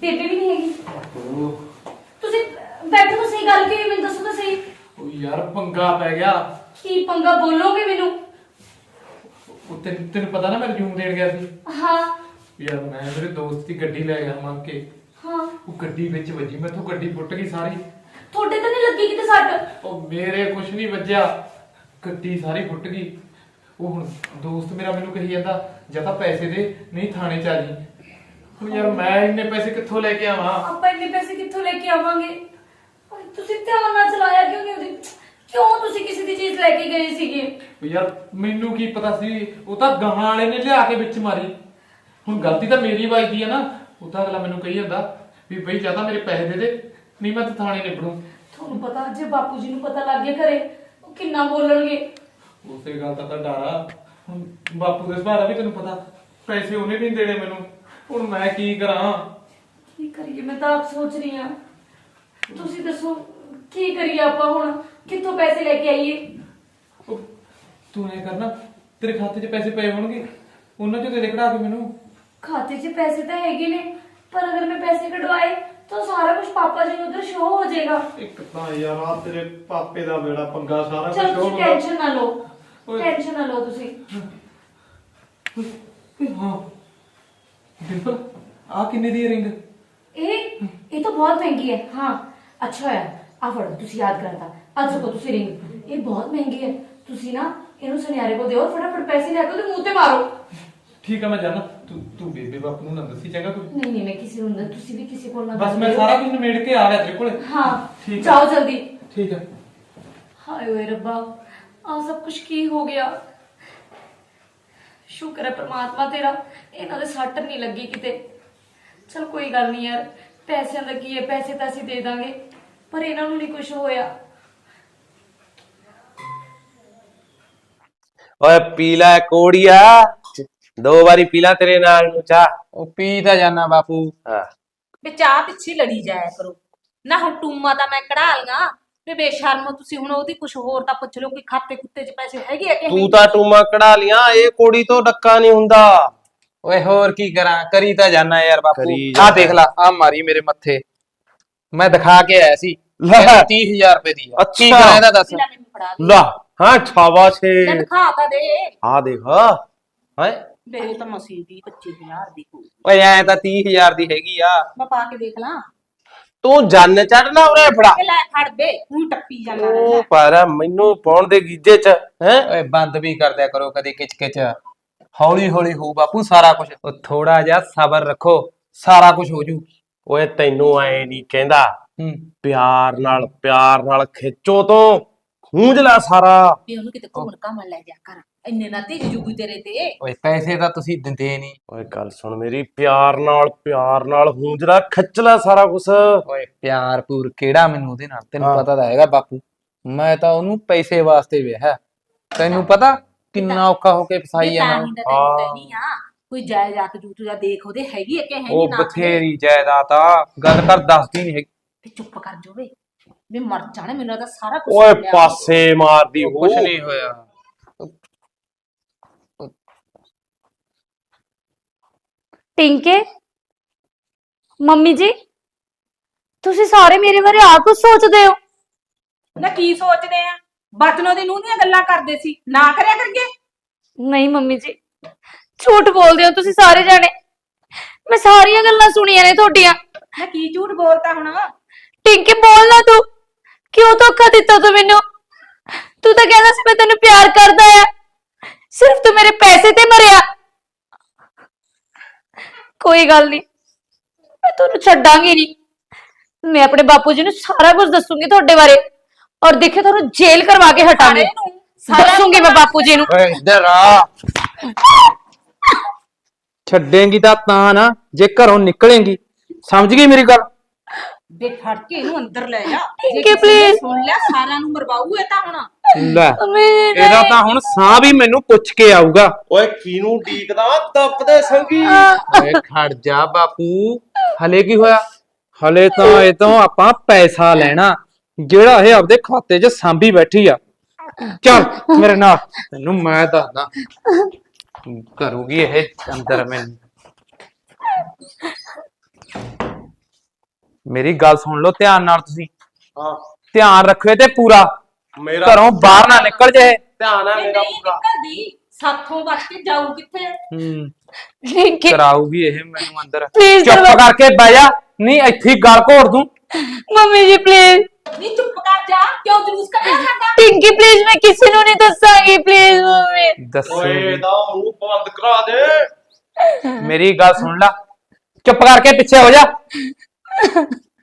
ਬੇਬੇ ਵੀ ਨਹੀਂ ਹੈਗੀ ਉਹ ਤੁਸੀਂ ਬੈਠੋ ਤਾਂ ਸਹੀ ਗੱਲ ਕੀ ਹੋਈ ਮੈਨੂੰ ਦੱਸੋ ਤਾਂ ਸਹੀ ਉਹ ਯਾਰ ਪੰਗਾ ਪੈ ਗਿਆ ਕੀ ਪੰਗਾ ਬੋਲੋਗੇ ਮੈਨੂੰ ਉਹ ਤੈਨੂੰ ਤੈਨੂੰ ਪਤਾ ਨਾ ਮੈਂ ਰਿਜ਼ੂਮ ਦੇਣ ਗਿਆ ਸੀ ਹਾਂ ਯਾਰ ਮੈਂ ਮੇਰੇ ਦੋਸਤ ਦੀ ਗੱਡੀ ਲੈ ਗਿਆ ਮੰਗ ਕੇ ਹਾਂ ਉਹ ਗੱਡੀ ਵਿੱਚ ਵੱਜੀ ਮੈਥੋਂ ਗੱਡੀ ਫੁੱਟ ਗਈ ਸਾਰੀ ਤੁਹਾਡੇ ਤਾਂ ਨਹੀਂ ਲੱਗੀ ਕਿਤੇ ਸੱਟ? ਉਹ ਮੇਰੇ ਕੁਛ ਨਹੀਂ ਵੱਜਿਆ। ਗੱਡੀ ਸਾਰੀ ਫੁੱਟ ਗਈ। ਉਹ ਹੁਣ ਦੋਸਤ ਮੇਰਾ ਮੈਨੂੰ ਕਹੀ ਜਾਂਦਾ ਜਾਂ ਤਾਂ ਪੈਸੇ ਦੇ ਨਹੀਂ ਥਾਣੇ ਚ ਆ ਜੀ। ਹੁਣ ਯਾਰ ਮੈਂ ਇੰਨੇ ਪੈਸੇ ਕਿੱਥੋਂ ਲੈ ਕੇ ਆਵਾਂ? ਆਪਾਂ ਇੰਨੇ ਪੈਸੇ ਕਿੱਥੋਂ ਲੈ ਕੇ ਆਵਾਂਗੇ? ਤੁਸੀਂ ਧਿਆਨ ਨਾਲ ਚਲਾਇਆ ਕਿਉਂ ਨਹੀਂ ਉਹਦੀ? ਕਿਉਂ ਤੁਸੀਂ ਕਿਸੇ ਦੀ ਚੀਜ਼ ਲੈ ਕੇ ਗਏ ਸੀਗੇ? ਉਹ ਯਾਰ ਮੈਨੂੰ ਕੀ ਪਤਾ ਸੀ ਉਹ ਤਾਂ ਗਾਹਾਂ ਵਾਲੇ ਨੇ ਲਿਆ ਕੇ ਵਿੱਚ ਮਾਰੀ। ਹੁਣ ਗਲਤੀ ਤਾਂ ਮੇਰੀ ਵੱਜਦੀ ਆ ਨਾ। ਉਹ ਤਾਂ ਅਗਲਾ ਮੈਨੂੰ ਕਹੀ ਜਾਂਦਾ ਵੀ ਬਈ ਜਾਂ ਤਾਂ ਮੇਰੇ ਪੈਸੇ ਦੇ ਦੇ। ਨਹੀਂ ਮੈਂ ਤਾਂ ਥਾਣੇ ਨਿਬੜੂ। ਤੁਹਾਨੂੰ ਪਤਾ ਜੇ ਬਾਪੂ ਜੀ ਨੂੰ ਪਤਾ ਲੱਗ ਗਿਆ ਘਰੇ ਉਹ ਕਿੰਨਾ ਬੋਲਣਗੇ? ਉਸੇ ਗੱਲ ਦਾ ਤਾਂ ਡਰ ਆ। ਹੁਣ ਬਾਪੂ ਦੇ ਸੁਭਾਅ ਦਾ ਵੀ ਤੈਨੂੰ ਪਤਾ ਪੈਸੇ ਉਹਨੇ ਨਹੀਂ ਦੇਣੇ ਮੈਨੂੰ। ਹੁਣ ਮੈਂ ਕੀ ਕਰਾਂ? ਕੀ ਕਰੀਏ? ਮੈਂ ਤਾਂ ਆਪ ਸੋਚ ਰਹੀ ਹਾਂ। ਤੁਸੀਂ ਦੱਸੋ ਕੀ ਕਰੀਏ ਆਪਾਂ ਹੁਣ? ਕਿੱਥੋਂ ਪੈਸੇ ਲੈ ਕੇ ਆਈਏ? ਉਹ ਤੂੰ ਇਹ ਕਰਨਾ ਤੇਰੇ ਖਾਤੇ 'ਚ ਪੈਸੇ ਪਏ ਹੋਣਗੇ। ਉਹਨਾਂ 'ਚੋਂ ਦੇ ਦੇ ਕਢਾ ਕੇ ਮੈਨੂੰ। ਖਾਤੇ 'ਚ ਪੈਸੇ ਤਾਂ ਹੈਗੇ ਨੇ ਪਰ ਅਗਰ ਮੈਂ ਪੈਸੇ ਕਢਵਾਏ ਤਾਂ ਸਾਰਾ ਕੁਝ ਪਾਪਾ ਜੀ ਨੂੰ ਉਧਰ ਸ਼ੋ ਹੋ ਜਾਏਗਾ। ਇੱਕ ਤਾਂ ਯਾਰ ਆ ਤੇਰੇ ਪਾਪੇ ਦਾ ਬੇੜਾ ਪੰਗਾ ਸਾਰਾ ਚਲੋ ਕੁਝ ਤੁਸੀਂ ਟੈਨਸ਼ਨ ਨਾ ਲਓ ਓਏ। ਟੈਨਸ਼ਨ ਨਾ ਲਓ ਤੁਸੀਂ। ਓਏ ਹਾਂ। ਬਿਲਕੁਲ ਆ ਕਿੰਨੇ ਦੀ ਰਿੰਗ ਇਹ ਇਹ ਤਾਂ ਬਹੁਤ ਮਹਿੰਗੀ ਹੈ। ਹਾਂ ਅੱਛਾ ਹੋਇਆ। ਆ ਫੜੋ ਤੁਸੀਂ ਯਾਦ ਕਰਤਾ। ਅੱਜ ਕੋ ਤੁਸੀਂ ਰਿੰਗ ਇਹ ਬਹੁਤ ਮਹਿੰਗੀ ਹੈ। ਤੁਸੀਂ ਨਾ ਇਹਨੂੰ ਸੁਨਿਆਰੇ ਕੋ ਦਿਓ ਫਟਾਫਟ ਪੈਸੇ ਲੈ ਕੇ ਉਹਦੇ ਮੂੰਹ ਤੇ ਮਾਰੋ। ਠੀਕ ਆ ਮੈਂ ਜਾਣਾ। ਤੂੰ ਤੂੰ ਬੇਬੇ ਬਾਪੂ ਨੂੰ ਨਾ ਦੱਸੀ ਚੰਗਾ ਕੋਈ ਨਹੀਂ ਨਹੀਂ ਮੈਂ ਕਿਸੇ ਨੂੰ ਨਾ ਤੁਸੀਂ ਵੀ ਕਿਸੇ ਕੋਲ ਨਾ ਬਸ ਮੈਂ। ਸਾਰਾ ਕੁਝ ਨਿਮੇੜ ਕੇ ਆ ਗਿਆ ਤੇਰੇ ਕੋਲੇ। ਹਾਂ ਠੀਕ ਹੈ। ਜਾਓ ਜਲਦੀ। ਠੀਕ ਹੈ ਹਾਏ ਓਏ ਰੱਬਾ ਆ ਸਭ ਕੁਝ ਕੀ ਹੋ ਗਿਆ? ਸ਼ੁਕਰ ਹੈ ਪ੍ਰਮਾਤਮਾ ਤੇਰਾ ਇਹਨਾਂ ਦੇ ਸੱਟ ਨਹੀਂ ਲੱਗੀ ਕਿਤੇ। ਚਲ ਕੋਈ ਗੱਲ ਨਹੀਂ ਯਾਰ ਪੈਸਿਆਂ ਦਾ ਕੀ ਹੈ? ਪੈਸੇ ਤਾਂ ਅਸੀਂ ਦੇ ਦਾਂਗੇ ਪਰ ਇਹਨਾਂ ਨੂੰ ਨਹੀਂ ਕੁਝ ਹੋਇਆ। ਓਏ ਪੀਲਾ ਕੋੜੀਆ। ਦੋ ਵਾਰੀ ਪੀਲਾ ਤੇਰੇ ਨਾਲ ਨੂੰ ਚਾਹ। ਉਹ ਪੀ ਤਾਂ ਜਾਣਾ ਬਾਪੂ। ਹਾਂ। ਵੀ ਚਾਹ ਪਿੱਛੇ ਲੜੀ ਜਾਇਆ ਕਰੋ। ਨਾ ਹੁਣ ਟੂਮਾ ਤਾਂ ਮੈਂ ਕਢਾ ਲੀਆਂ ਵੀ ਬੇਸ਼ਰਮ ਤੁਸੀਂ ਹੁਣ ਉਹਦੀ ਕੁਝ ਹੋਰ ਤਾਂ ਪੁੱਛ ਲਓ ਕਿ ਖਾਤੇ ਕੁੱਤੇ 'ਚ ਪੈਸੇ ਹੈਗੇ ਆ ਕਿ ਤੂੰ ਨਹੀਂ? ਤਾਂ ਟੂਮਾ ਕਢਾ ਲੀਆਂ ਇਹ ਕੋੜੀ ਤੋਂ ਡੱਕਾ ਨਹੀਂ ਹੁੰਦਾ। ਓਏ ਹੋਰ ਕੀ ਕਰਾਂ ਕਰੀ ਤਾਂ ਜਾਣਾ ਯਾਰ ਬਾਪੂ। ਕਰੀ ਆ ਜਾਨਾ। ਦੇਖ ਲੈ ਆ ਮਾਰੀ ਮੇਰੇ ਮੱਥੇ। ਮੈਂ ਦਿਖਾ ਕੇ ਆਇਆ ਸੀ। ਲੈ। 30000 ਰੁਪਏ ਦੀ ਆ। ਕੀ ਅੱਛਾ। ਕਰਾਂ ਇਹਦਾ ਦੱਸ। ਲੈ ਮੈਨੂੰ ਫੜਾ ਦੇ। ਲਾ ਹਾਂ ਛਾਵਾਸ਼ ਲੈ ਹੈ ਦਿਖਾ ਤਾਂ ਦੇ। ਆ ਦੇਖ। ਹੈ? ਵੇ ਤਾਂ ਮਸੀਂ ਦੀ 25000 ਦੀ ਹੋਊ। ਓਏ ਐ ਤਾਂ 30000 ਦੀ ਹੈਗੀ ਆ। ਮੈਂ ਪਾ ਕੇ ਦੇਖ ਲਾਂ। ਤੂੰ ਜੰਨ ਚੜਨਾ ਉਰੇ ਫੜਾ। ਇਹ ਲੈ ਖੜ ਬੇ ਤੂੰ ਟੱਪੀ ਜਾਂਦਾ ਰਹਿੰਦਾ। ਪਰ ਮੈਨੂੰ ਪਾਉਣ ਦੇ ਗੀਜੇ ਚ ਹੈ? ਓਏ ਬੰਦ ਵੀ ਕਰ ਦਿਆ ਕਰੋ ਕਦੇ ਕਿਚ ਕਿਚ। ਹੌਲੀ ਹੌਲੀ ਹੋਊ ਬਾਪੂ ਸਾਰਾ ਕੁਝ ਉਹ ਥੋੜਾ ਜਿਹਾ ਸਬਰ ਰੱਖੋ ਸਾਰਾ ਕੁਝ ਹੋ ਜੂ। ਓਏ ਤੈਨੂੰ ਐ ਨਹੀਂ ਕਹਿੰਦਾ। ਹੂੰ। ਪਿਆਰ ਨਾਲ ਪਿਆਰ ਨਾਲ ਖਿੱਚੋ ਤੋਂ। ਖੂੰਜ ਲੈ ਸਾਰਾ। ਵੀ ਉਹਨੂੰ ਕਿਤੇ ਘੁੰਮਣ ਘਾਮਣ ਲੈ ਜਾ ਕਰ। ਇੰਨੇ ਨਾ ਤੇਜ ਜੂਗੀ ਤੇਰੇ ਤੇ। ਓਏ ਪੈਸੇ ਤਾਂ ਤੁਸੀਂ ਦਿੰਦੇ ਨਹੀਂ। ਓਏ ਗੱਲ ਸੁਣ ਮੇਰੀ ਪਿਆਰ ਨਾਲ ਪਿਆਰ ਨਾਲ ਲੈ ਖਿੱਚ ਲੈ ਸਾਰਾ ਕੁਛ। ਓਏ ਪਿਆਰ ਪੂਰ ਕਿਹੜਾ ਮੈਨੂੰ ਉਹਦੇ ਨਾਲ? ਤੈਨੂੰ ਹਾਂ। ਪਤਾ ਤਾਂ ਹੈਗਾ ਬਾਪੂ। ਮੈਂ ਤਾਂ ਉਹਨੂੰ ਪੈਸੇ ਵਾਸਤੇ ਵਿਆਹਿਆ ਤੈਨੂੰ ਪਤਾ ਕਿੰਨਾ ਔਖਾ ਹੋ ਕੇ ਫਸਾਈ ਆ ਮੈਂ ਹੀ। ਆ ਕੋਈ ਜਾਇਦਾਦ ਜੂਤ ਜਾਂ ਦੇਖ ਉਹਦੇ ਹੈਗੀ ਆ ਕਿ ਹੈ ਨਹੀਂ ਉਹ ਨਾ ਬਥੇਰੀ ਜਾਇਦਾਦ ਆ। ਗੱਲ ਕਰ ਦੱਸਦੀ ਨਹੀਂ ਹੈਗੀ। ਵੀ ਚੁੱਪ ਕਰ ਜਾਵੇ ਵੀ। ਮਰ ਜਾਣੇ ਮੈਨੂੰ ਲੱਗਦਾ ਸਾਰਾ ਕੁਝ ਓਏ ਪਾਸੇ ਮਾਰਦੀ ਹੋ ਕੁਛ ਨਹੀਂ ਹੋਇਆ। ਟਿੰਕੇ? ਮੰਮੀ ਜੀ ਤੁਸੀਂ ਸਾਰੇ ਮੇਰੇ ਬਾਰੇ ਆ ਕੁਝ ਸੋਚਦੇ ਹੋ? ਨਾ ਕੀ ਸੋਚਦੇ ਆ? ਬਚਨੋ ਦੀ ਨੂੰਹ ਦੀਆਂ ਗੱਲਾਂ ਕਰਦੇ ਸੀ ਨਾ ਕਰਿਆ ਕਰੀਏ? ਨਹੀਂ ਮੰਮੀ ਜੀ ਝੂਠ ਬੋਲਦੇ ਹੋ ਤੁਸੀਂ ਸਾਰੇ ਜਾਣੇ। ਮੈਂ ਸਾਰੀਆਂ ਗੱਲਾਂ ਸੁਣੀਆਂ ਨੇ ਤੁਹਾਡੀਆਂ। ਨਾ ਕੀ ਝੂਠ ਬੋਲਤਾ ਹੁਣ? ਟਿੰਕੇ ਬੋਲ ਨਾ ਤੂੰ। ਕਿਉਂ ਧੋਖਾ ਦਿੱਤਾ ਤੂੰ ਮੈਨੂੰ? ਤੂੰ ਤਾਂ ਕਹਿੰਦਾ ਸੀ ਮੈਂ ਤੈਨੂੰ ਪਿਆਰ ਕਰਦਾ ਆ। ਸਿਰਫ ਤੂੰ ਮੇਰੇ ਪੈਸੇ ਤੇ ਮਰਿਆ। ਕੋਈ ਗੱਲ ਨਹੀਂ ਮੈਂ ਤੁਹਾਨੂੰ ਛੱਡਾਂਗੀ ਨਹੀਂ ਮੈਂ ਆਪਣੇ ਬਾਪੂ ਜੀ ਨੂੰ ਸਾਰਾ ਕੁਝ ਦੱਸੂਗੀ ਤੁਹਾਡੇ ਬਾਰੇ। ਔਰ ਦੇਖੇ ਤੁਹਾਨੂੰ ਜੇਲ੍ਹ ਕਰਵਾ ਕੇ ਹਟਾਂਗੀ। ਦੱਸੂਗੀ ਮੈਂ ਬਾਪੂ ਜੀ ਨੂੰ। ਓਏ ਇੱਧਰ ਆ। ਛੱਡੇਂਗੀ ਤਾਂ ਤਾਂ ਨਾ ਜੇ ਘਰੋਂ ਨਿਕਲੇਂਗੀ। ਸਮਝ ਗਈ ਮੇਰੀ ਗੱਲ? ਬੇ ਫੜ ਕੇ ਇਹਨੂੰ ਅੰਦਰ ਲੈ ਜਾ। ਜੇ you, ਕਿਸੇ ਨੇ please. ਸੁਣ ਲਿਆ ਸਾਰਿਆਂ ਨੂੰ ਮਰਵਾਊ ਇਹ ਤਾਂ ਹੁਣ। ਲੈ ਇਹਦਾ ਤਾਂ ਹੁਣ ਸਾਹ ਵੀ ਮੈਨੂੰ ਪੁੱਛ ਕੇ ਆਊਗਾ। ਓਏ ਕਿਨੂੰ ਡੀਕਦਾ? ਤੱਪਦੇ ਸੰਗੀ। ਓਏ ਖੜ ਜਾ ਬਾਪੂ। ਹਲੇ ਕੀ ਹੋਇਆ? ਹਲੇ ਤਾਂ ਇਹ ਤੋਂ ਆਪਾਂ ਪੈਸਾ ਲੈਣਾ। ਜਿਹੜਾ ਇਹ ਆਪਦੇ ਖਾਤੇ 'ਚ ਸਾਂਭੀ ਬੈਠੀ ਆ। ਚੱਲ ਮੇਰੇ ਨਾਲ ਤੈਨੂੰ ਮੈਂ ਦੱਸਦਾ। ਕਰੂਗੀ ਇਹ ਅੰਦਰ ਮੈਨੂੰ। ਮੇਰੀ ਗੱਲ ਸੁਣ ਲਓ ਧਿਆਨ ਨਾਲ ਤੁਸੀਂ। ਹਾਂ। ਧਿਆਨ ਰੱਖਿਓ ਤੇ ਪੂਰਾ। ਮੇਰਾ ਘਰੋਂ ਬਾਹਰ ਨਾ ਨਿਕਲ ਜਾਏ। ਧਿਆਨ ਆ ਮੇਰਾ ਪੂਰਾ ਨਿਕਲਦੀ। ਸਾਥੋਂ ਬਚ ਕੇ ਜਾਊ ਕਿੱਥੇ? ਹੂੰ। ਕਰਾਊਗੀ ਇਹ ਮੈਨੂੰ ਅੰਦਰ। Please ਚੁੱਪ ਦਰਵਾ- ਕਰਕੇ ਬਹਿ ਜਾ। ਨਹੀਂ ਇੱਥੇ ਹੀ ਗਲ ਘੋੜ ਦੂੰ। ਮੰਮੀ ਜੀ ਪਲੀਜ਼ ਨਹੀਂ ਚੁੱਪ ਕਰ ਜਾ। ਕਿਉਂ ਜਲੂਸ ਕੱਢਿਆ ਸਾਡਾ? ਪਿੰਕੀ ਪਲੀਜ਼ ਮੈਂ ਕਿਸੇ ਨੂੰ ਨਹੀਂ ਦੱਸਾਂਗੀ। Please mummy. ਓਏ ਦੱਸੂਗੀ ਇਹਦਾ ਮੂੰਹ ਬੰਦ ਕਰਾ ਦੇ। ਮੇਰੀ ਗੱਲ ਸੁਣ ਲੈ। ਚੁੱਪ ਕਰਕੇ ਪਿੱਛੇ ਹੋ ਜਾ।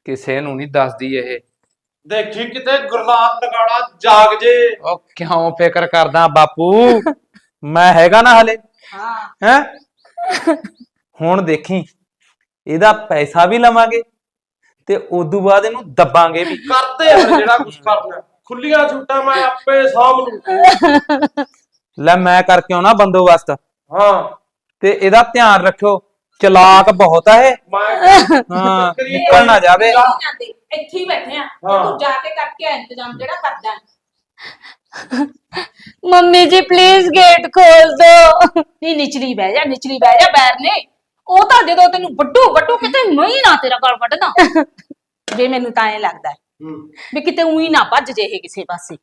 ਕਿਸੇ ਨੂੰ ਨਹੀਂ ਦੱਸਦੀ ਇਹ। ਦੇਖੀ ਕਿਤੇ ਗੁਰਦਾਸ ਲਗਾੜਾ ਜਾਗ ਜੇ। ਉਹ ਕਿਉਂ ਫਿਕਰ ਕਰਦਾ ਬਾਪੂ? <laughs> ਮੈਂ ਹੈਗਾ ਨਾ ਹਲੇ। ਹਾਂ। ਹੈ? ਹੁਣ ਦੇਖੀ ਇਹਦਾ ਪੈਸਾ ਵੀ ਲਵਾਂਗੇ ਤੇ ਉਦੋਂ ਬਾਅਦ ਇਹਨੂੰ ਦੱਬਾਂਗੇ ਵੀ। ਕਰਦੇ ਹੁਣ ਜਿਹੜਾ ਕੁਝ ਕਰਨਾ। ਖੁੱਲੀਆਂ ਛੁੱਟਾਂ ਮੈਂ ਆਪੇ ਸਾਂਭ ਲੂ ਲੈ ਮੈਂ ਕਰਕੇ ਆਉਣਾ ਬੰਦੋਬਸਤ। ਹਾਂ। ਤੇ ਇਹਦਾ ਧਿਆਨ ਰੱਖਿਓ। ਚਲਾਕ ਬਹੁਤ ਆ ਇਹ। ਮੈਂ ਹਾਂ ਨਿਕਲ ਨਾ ਜਾਵੇ। ਨਹੀਂ ਜਾਂਦੇ ਇੱਥੇ ਹੀ ਬੈਠੇ ਆ। ਹਾਂ। ਤੂੰ ਜਾ ਕੇ ਕਰਕੇ ਆ ਇੰਤਜ਼ਾਮ ਜਿਹੜਾ ਕਰਦਾ ਹੈ। ਮੰਮੀ ਜੀ ਪਲੀਜ਼ ਗੇਟ ਖੋਲ ਦੋ। ਨਹੀਂ ਨਿਚਲੀ ਬਹਿ ਜਾ ਨਿਚਲੀ ਬਹਿ ਜਾ ਬੈਰ ਨੇ। ਉਹ ਤਾਂ ਜਦੋਂ ਤੈਨੂੰ ਵੱਡੂ ਵੱਡੂ ਕਿਤੇ ਮੈਂ ਹੀ ਨਾ ਤੇਰਾ ਗਲ ਵੱਢਦਾ। ਜੇ ਮੈਨੂੰ ਤਾਂ ਐ ਲੱਗਦਾ ਹੈ ਹੂੰ। ਵੀ ਕਿਤੇ ਉਹੀ ਨਾ ਭੱਜ ਜੇ ਇਹ ਕਿਸੇ ਪਾਸੇ।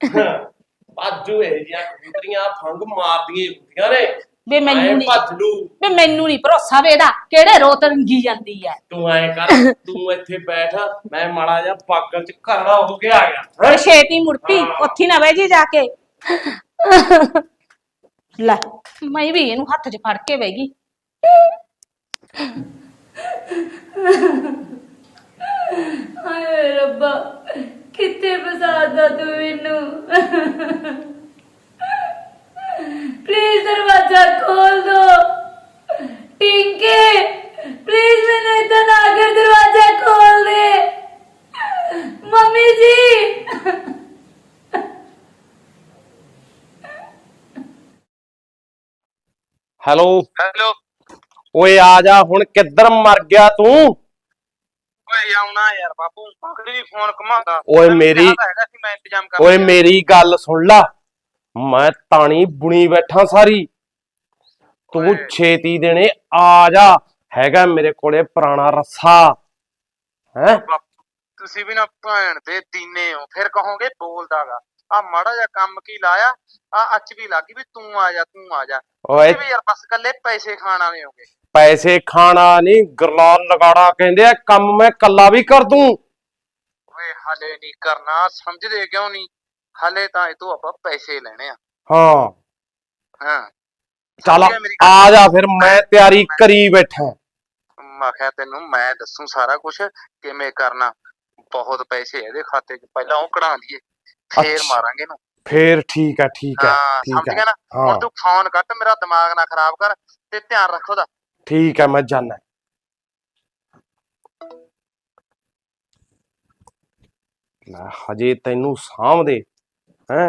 ਬਾਜੂ ਇਹ ਜੀਆਂ ਕਬੂਤਰੀਆਂ ਫੰਗ ਮਾਰਦੀਆਂ ਹੁੰਦੀਆਂ ਨੇ। ਵੇ ਮੈਨੂੰ ਐਂ ਨਹੀਂ ਭੱਜ ਲੂ ਵੇ ਮੈਨੂੰ ਨਹੀਂ ਭਰੋਸਾ ਵੇ ਇਹਦਾ ਕਿਹੜੇ ਰੋਤ ਰੰਗੀ ਜਾਂਦੀ ਐ। ਤੂੰ ਐ ਕਰ ਤੂੰ ਇੱਥੇ ਬੈਠ ਮੈਂ ਮਾੜਾ ਜਿਹਾ ਪਾਗਲ ਚ ਘਰੜਾ ਹੋ ਕੇ ਆ ਗਿਆ। ਤੇ ਛੇਤੀ ਮੁੜਤੀ ਹਾਂ। ਉੱਥੇ ਨਾ ਬਹਿ ਜੀ ਜਾ ਕੇ। ਲੈ ਮੈਂ ਵੀ ਇਹਨੂੰ ਹੱਥ 'ਚ ਫੜ ਕੇ ਬਹਿ ਗਈ। ਹਾਏ ਰੱਬਾ ਕਿੱਥੇ ਫਸਾਦਾ ਤੂੰ ਮੈਨੂੰ ਪਲੀਜ਼ ਦਰਵਾਜ਼ਾ ਖੋਲ ਦੋ ਟਿੰਕੇ ਪਲੀਜ਼ ਮੈਨੂੰ ਇਦਾਂ ਨਾ ਕਰ ਦਰਵਾਜ਼ਾ ਖੋਲ ਦੇ ਮੰਮੀ ਜੀ ਹੈਲੋ। ਹੈਲੋ। ਓਏ ਆ ਜਾ ਹੁਣ ਕਿੱਧਰ ਮਰ ਗਿਆ ਤੂੰ? ਓਏ ਆਉਣਾ ਯਾਰ ਬਾਪੂ ਪਕੜੀ ਫੋਨ ਘਮਾਉਂਦਾ। ਓਏ ਮੇਰੀ- ਮੈਂ ਇੰਤਜ਼ਾਮ ਕਰ ਓਏ। ਮੇਰੀ ਗੱਲ ਸੁਣ ਲਾ। ਮੈਂ ਤਾਣੀ ਬੁਣੀ ਬੈਠਾ ਸਾਰੀ। ਤੂੰ। ਛੇਤੀ ਦੇਣੇ ਆ ਜਾ। ਹੈਗਾ ਮੇਰੇ ਕੋਲੇ ਪੁਰਾਣਾ ਰੱਸਾ। ਹੈ? ਤੁਸੀਂ ਵੀ ਨਾ ਭੈਣ ਦੇ ਦੀਨੇ ਹੋ ਫਿਰ ਕਹੋਗੇ ਬੋਲਦਾਗਾ। ਆ ਮਾੜਾ ਜਿਹਾ ਕੰਮ ਕੀ ਲਾਇਆ? ਆ ਅੱਚ ਵੀ ਲੱਗੀ ਵੀ ਤੂੰ ਆ ਜਾ ਤੂੰ ਆ ਜਾ। ਓਏ। ਵੀ ਯਾਰ ਬਸ ਕੱਲੇ ਪੈਸੇ ਖਾਣ ਵਾਲੇ ਹੋਗੇ। ਪੈਸੇ ਖਾਣਾ ਨਹੀਂ ਗਰਲਾਲ ਲਗਾੜਾ ਕਹਿੰਦੇ ਆ ਕੰਮ ਮੈਂ ਕੱਲਾ ਵੀ ਕਰ ਦੂੰ। ਓਏ ਹਲੇ ਨਹੀਂ ਕਰਨਾ ਸਮਝਦੇ ਕਿਉਂ ਨਹੀਂ? ਹਲੇ ਤਾਂ ਇਹ ਤੋਂ ਆਪਾਂ ਪੈਸੇ ਲੈਣੇ ਆ। ਹਾਂ। ਹਾਂ। ਚੱਲ? ਆ ਜਾ ਫਿਰ ਮੈਂ ਤਿਆਰੀ ਕਰੀ ਬੈਠਾ। ਮੈਂ ਕਿਹਾ ਤੈਨੂੰ ਮੈਂ ਦੱਸੂ ਸਾਰਾ ਕੁਝ ਕਿਵੇਂ ਕਰਨਾ। ਬਹੁਤ ਪੈਸੇ ਇਹਦੇ ਖਾਤੇ 'ਚ ਪਹਿਲਾਂ ਉਹ ਕਢਾ ਲਈਏ। ਫੇਰ ਅੱਛਾ। ਮਾਰਾਂਗੇ ਇਹਨੂੰ। ਫੇਰ ਠੀਕ ਹੈ ਠੀਕ ਹੈ ਹਾਂ ਠੀਕ ਸਮਝ ਹੈ ਗਿਆ ਨਾ? ਹਾਂ। ਹੁਣ ਤੂੰ ਫੋਨ ਕੱਟ ਮੇਰਾ ਦਿਮਾਗ ਨਾ ਖਰਾਬ ਕਰ ਤੇ ਧਿਆਨ ਰੱਖ ਉਹਦਾ। ਠੀਕ ਹੈ ਮੈਂ ਜਾਣਾ ਲੈ ਹਜੇ ਤੈਨੂੰ ਸਾਂਭਦੇ ਹੈ।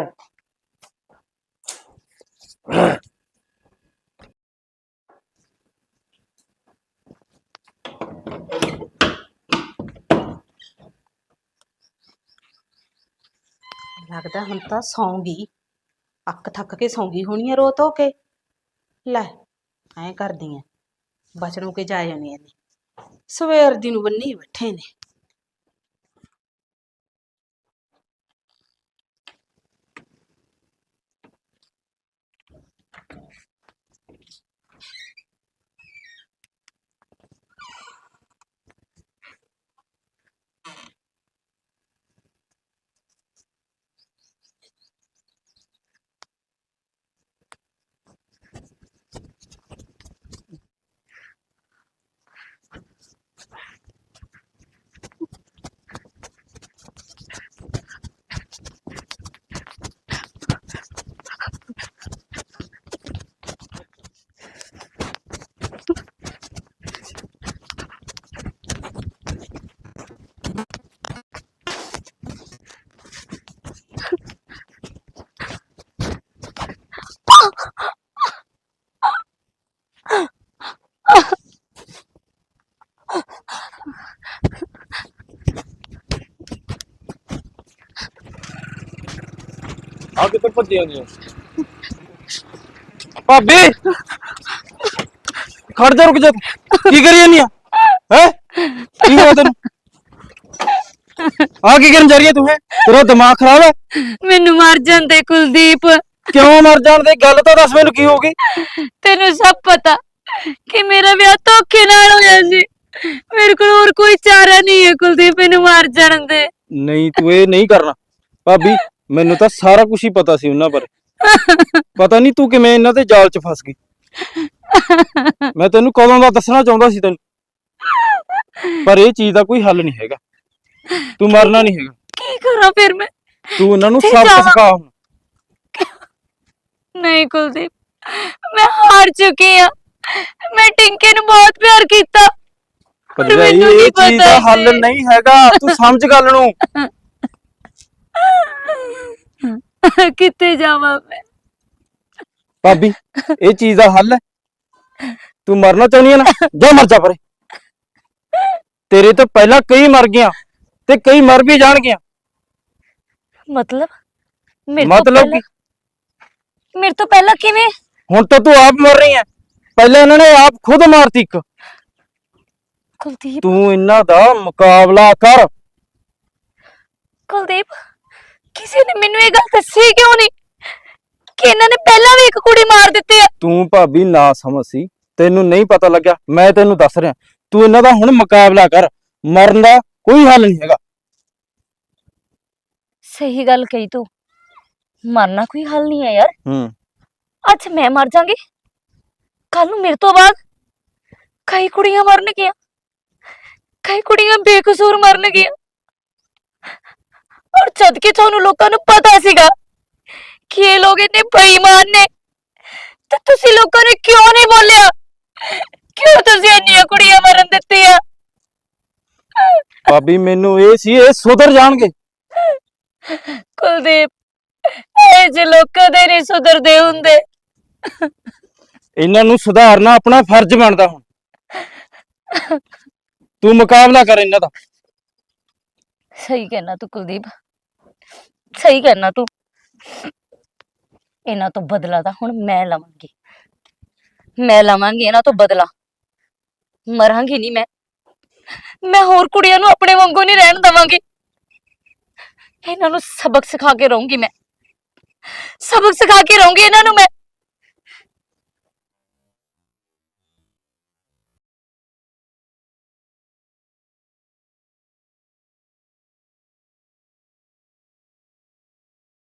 ਲੱਗਦਾ ਹੁਣ ਤਾਂ ਸੌਂਗੀ। ਅੱਕ ਥੱਕ ਕੇ ਸੌਂਗੀ ਹੋਣੀ ਆ ਰੋ ਧੋ ਕੇ। ਲੈ, ਐਂ ਕਰਦੀ ਐ ਬਚਨੋਂ ਕੇ ਜਾਏ ਆਉਣੀ ਐ ਸਵੇਰ ਦੀ ਨੂੰ ਬੰਨੀ ਬੈਠੇ ਨੇ ਆ ਕਿੱਥੇ ਭੱਜੀ ਜਾਂਦੀ ਭਾਬੀ! ਖੜ ਜਾ ਰੁਕ ਜਾ। ਕੀ ਕਰੀ ਜਾਂਦੀ ਆ? ਹੈ? ਕੀ ਹੋਇਆ ਤੈਨੂੰ? ਆ ਕੀ ਕਰਨ ਜਾ ਰਹੀ ਹੈ ਤੂੰ ਹੈ? ਤੇਰਾ ਦਿਮਾਗ ਖਰਾਬ ਹੈ? ਮੈਨੂੰ ਮਾਰ ਜਾਂਦੇ ਕੁਲਦੀਪ। ਕਿਉਂ ਮਰ ਜਾਣ ਦੀ? ਗੱਲ ਤਾਂ ਦੱਸ ਮੈਨੂੰ ਕੀ ਹੋ ਗਈ? ਤੈਨੂੰ ਸਭ ਪਤਾ ਕਿ ਮੇਰਾ ਵਿਆਹ ਧੋਖੇ ਨਾਲ ਹੋਇਆ ਸੀ। ਮੇਰੇ ਕੋਲ ਹੋਰ ਕੋਈ ਚਾਰਾ ਨਹੀਂ ਹੈ ਕੁਲਦੀਪ ਮੈਨੂੰ ਮਾਰ ਜਾਣ ਦੇ। ਨਹੀਂ ਤੂੰ ਇਹ ਨਹੀਂ ਕਰਨਾ। ਭਾਬੀ ਮੈਨੂੰ ਤਾਂ ਸਾਰਾ ਕੁਝ ਹੀ ਪਤਾ ਸੀ ਉਹਨਾਂ ਬਾਰੇ। ਪਤਾ ਨਹੀਂ ਤੂੰ ਕਿਵੇਂ ਇਹਨਾਂ ਦੇ ਜਾਲ 'ਚ ਫਸ ਗਈ। ਮੈਂ ਤੈਨੂੰ ਕਦੋਂ ਦਾ ਦੱਸਣਾ ਚਾਹੁੰਦਾ ਸੀ ਤੈਨੂੰ। ਪਰ ਇਹ ਚੀਜ਼ ਦਾ ਕੋਈ ਹੱਲ ਨਹੀਂ ਹੈਗਾ। ਤੂੰ ਮਰਨਾ ਨਹੀਂ ਹੈਗਾ। ਕੀ ਕਰਾਂ ਫਿਰ ਮੈਂ? ਤੂੰ ਉਹਨਾਂ ਨੂੰ ਜਾਵਾਂ। ਸਿਖਾ ਹੁਣ। ਨਹੀਂ ਕੁਲਦੀਪ ਮੈਂ ਹਾਰ ਚੁੱਕੀ ਆ। ਮੈਂ ਟਿੰਕੇ ਨੂੰ ਬਹੁਤ ਪਿਆਰ ਕੀਤਾ। ਭਰਜਾਈ ਮੈਨੂੰ ਨੀ ਇਹ ਚੀਜ਼ ਪਤਾ ਦਾ ਹੱਲ ਸੀ। ਨਹੀਂ ਹੈਗਾ। ਤੂੰ ਸਮਝ ਗੱਲ ਨੂੰ। ਕਿੱਥੇ ਜਾਵਾਂ ਮੈਂ? ਭਾਬੀ ਇਹ ਚੀਜ਼ ਦਾ ਹੱਲ ਹੈ। ਤੂੰ ਮਰਨਾ ਚਾਹੁੰਦੀ ਹੈ ਨਾ ਜਾ ਮਰ ਜਾ ਪਰੇ। ਤੇਰੇ ਤੋਂ ਪਹਿਲਾਂ ਕਈ ਮਰ ਗਿਆ ਤੇ ਕਈ ਮਰ ਵੀ ਜਾਣਗੀਆਂ। ਮਤਲਬ? ਮੇਰੇ ਤੋਂ ਮਤਲਬ ਪਹਿਲਾਂ ਮੇਰੇ ਤੋਂ ਪਹਿਲਾਂ ਕਿਵੇਂ? ਹੁਣ ਤਾਂ ਤੂੰ ਆਪ ਮਰ ਰਹੀ ਹੈ। ਪਹਿਲਾਂ ਇਹਨਾਂ ਨੇ ਆਪ ਖੁਦ ਮਾਰਤੀ ਇੱਕ। ਕੁਲਦੀਪ। ਤੂੰ ਇਹਨਾਂ ਦਾ ਮੁਕਾਬਲਾ ਕਰ। ਕੁਲਦੀਪ? ਕਿਸੇ ਨੇ ਮੈਨੂੰ ਇਹ ਗੱਲ ਦੱਸੀ ਕਿਉਂ ਨਹੀਂ? ਕਿ ਇਹਨਾਂ ਨੇ ਪਹਿਲਾਂ ਵੀ ਇੱਕ ਕੁੜੀ ਮਾਰ ਦਿੱਤੀ ਆ। ਤੂੰ ਭਾਬੀ ਨਾ ਸਮਝ ਸੀ ਤੈਨੂੰ ਨਹੀਂ ਪਤਾ ਲੱਗਿਆ ਮੈਂ ਤੈਨੂੰ ਦੱਸ ਰਿਹਾ ਤੂੰ ਇਹਨਾਂ ਦਾ ਹੁਣ ਮੁਕਾਬਲਾ ਕਰ ਮਰਨ ਦਾ ਕੋਈ ਹੱਲ ਨਹੀਂ ਹੈਗਾ। ਸਹੀ ਗੱਲ ਕਹੀ ਤੂੰ ਮਰਨਾ ਕੋਈ ਹੱਲ ਨਹੀਂ ਹੈ ਯਾਰ। ਹੂੰ। ਅੱਜ ਮੈਂ ਮਰ ਜਾਵਾਂਗੀ ਕੱਲ ਨੂੰ ਮੇਰੇ ਤੋਂ ਬਾਅਦ ਕਈ ਕੁੜੀਆਂ ਮਰਨਗੀਆਂ ਕਈ ਕੁੜੀਆਂ ਬੇਕਸੂਰ ਮਰਨਗੀਆਂ। ਔਰ ਜਦ ਕਿ ਤੁਹਾਨੂੰ ਲੋਕਾਂ ਨੂੰ ਪਤਾ ਸੀਗਾ ਕਿ ਇਹ ਲੋਕ ਇੰਨੇ ਬੇਈਮਾਨ ਨੇ ਤੇ ਤੁਸੀਂ ਲੋਕਾਂ ਨੇ ਕਿਉਂ ਨਹੀਂ ਬੋਲਿਆ? ਕਿਉਂ ਤੁਸੀਂ ਇੰਨੀਆਂ ਕੁੜੀਆਂ ਮਰਨ ਦਿੱਤੀਆਂ? ਭਾਬੀ ਮੈਨੂੰ ਇਹ ਸੀ ਇਹ ਸੁਧਰ ਜਾਣਗੇ। ਕੁਲਦੀਪ ਇਹ ਜੇ ਲੋਕਾਂ ਦੇ ਨਹੀਂ ਸੁਧਰਦੇ ਹੁੰਦੇ। ਇਹਨਾਂ ਨੂੰ ਸੁਧਾਰਨਾ ਆਪਣਾ ਫਰਜ਼ ਬਣਦਾ ਹੁਣ। ਤੂੰ ਮੁਕਾਬਲਾ ਕਰ ਇਹਨਾਂ ਦਾ। ਸਹੀ ਕਹਿਣਾ ਤੂੰ ਕੁਲਦੀਪ। ਸਹੀ ਕਹਿਣਾ ਤੂੰ। ਇਹਨਾਂ ਤੋਂ ਬਦਲਾ ਤਾਂ ਹੁਣ ਮੈਂ ਲਵਾਂਗੀ। ਮੈਂ ਲਵਾਂਗੀ ਇਹਨਾਂ ਤੋਂ ਬਦਲਾ। ਮਰਾਂਗੀ ਨਹੀਂ ਮੈਂ। ਮੈਂ ਹੋਰ ਕੁੜੀਆਂ ਨੂੰ ਆਪਣੇ ਵਾਂਗੂ ਨਹੀਂ ਰਹਿਣ ਦਵਾਂਗੀ। ਇਹਨਾਂ ਨੂੰ ਸਬਕ ਸਿਖਾ ਕੇ ਰਹੂੰਗੀ ਮੈਂ। ਸਬਕ ਸਿਖਾ ਕੇ ਰਹੂੰਗੀ ਇਹਨਾਂ ਨੂੰ ਮੈਂ।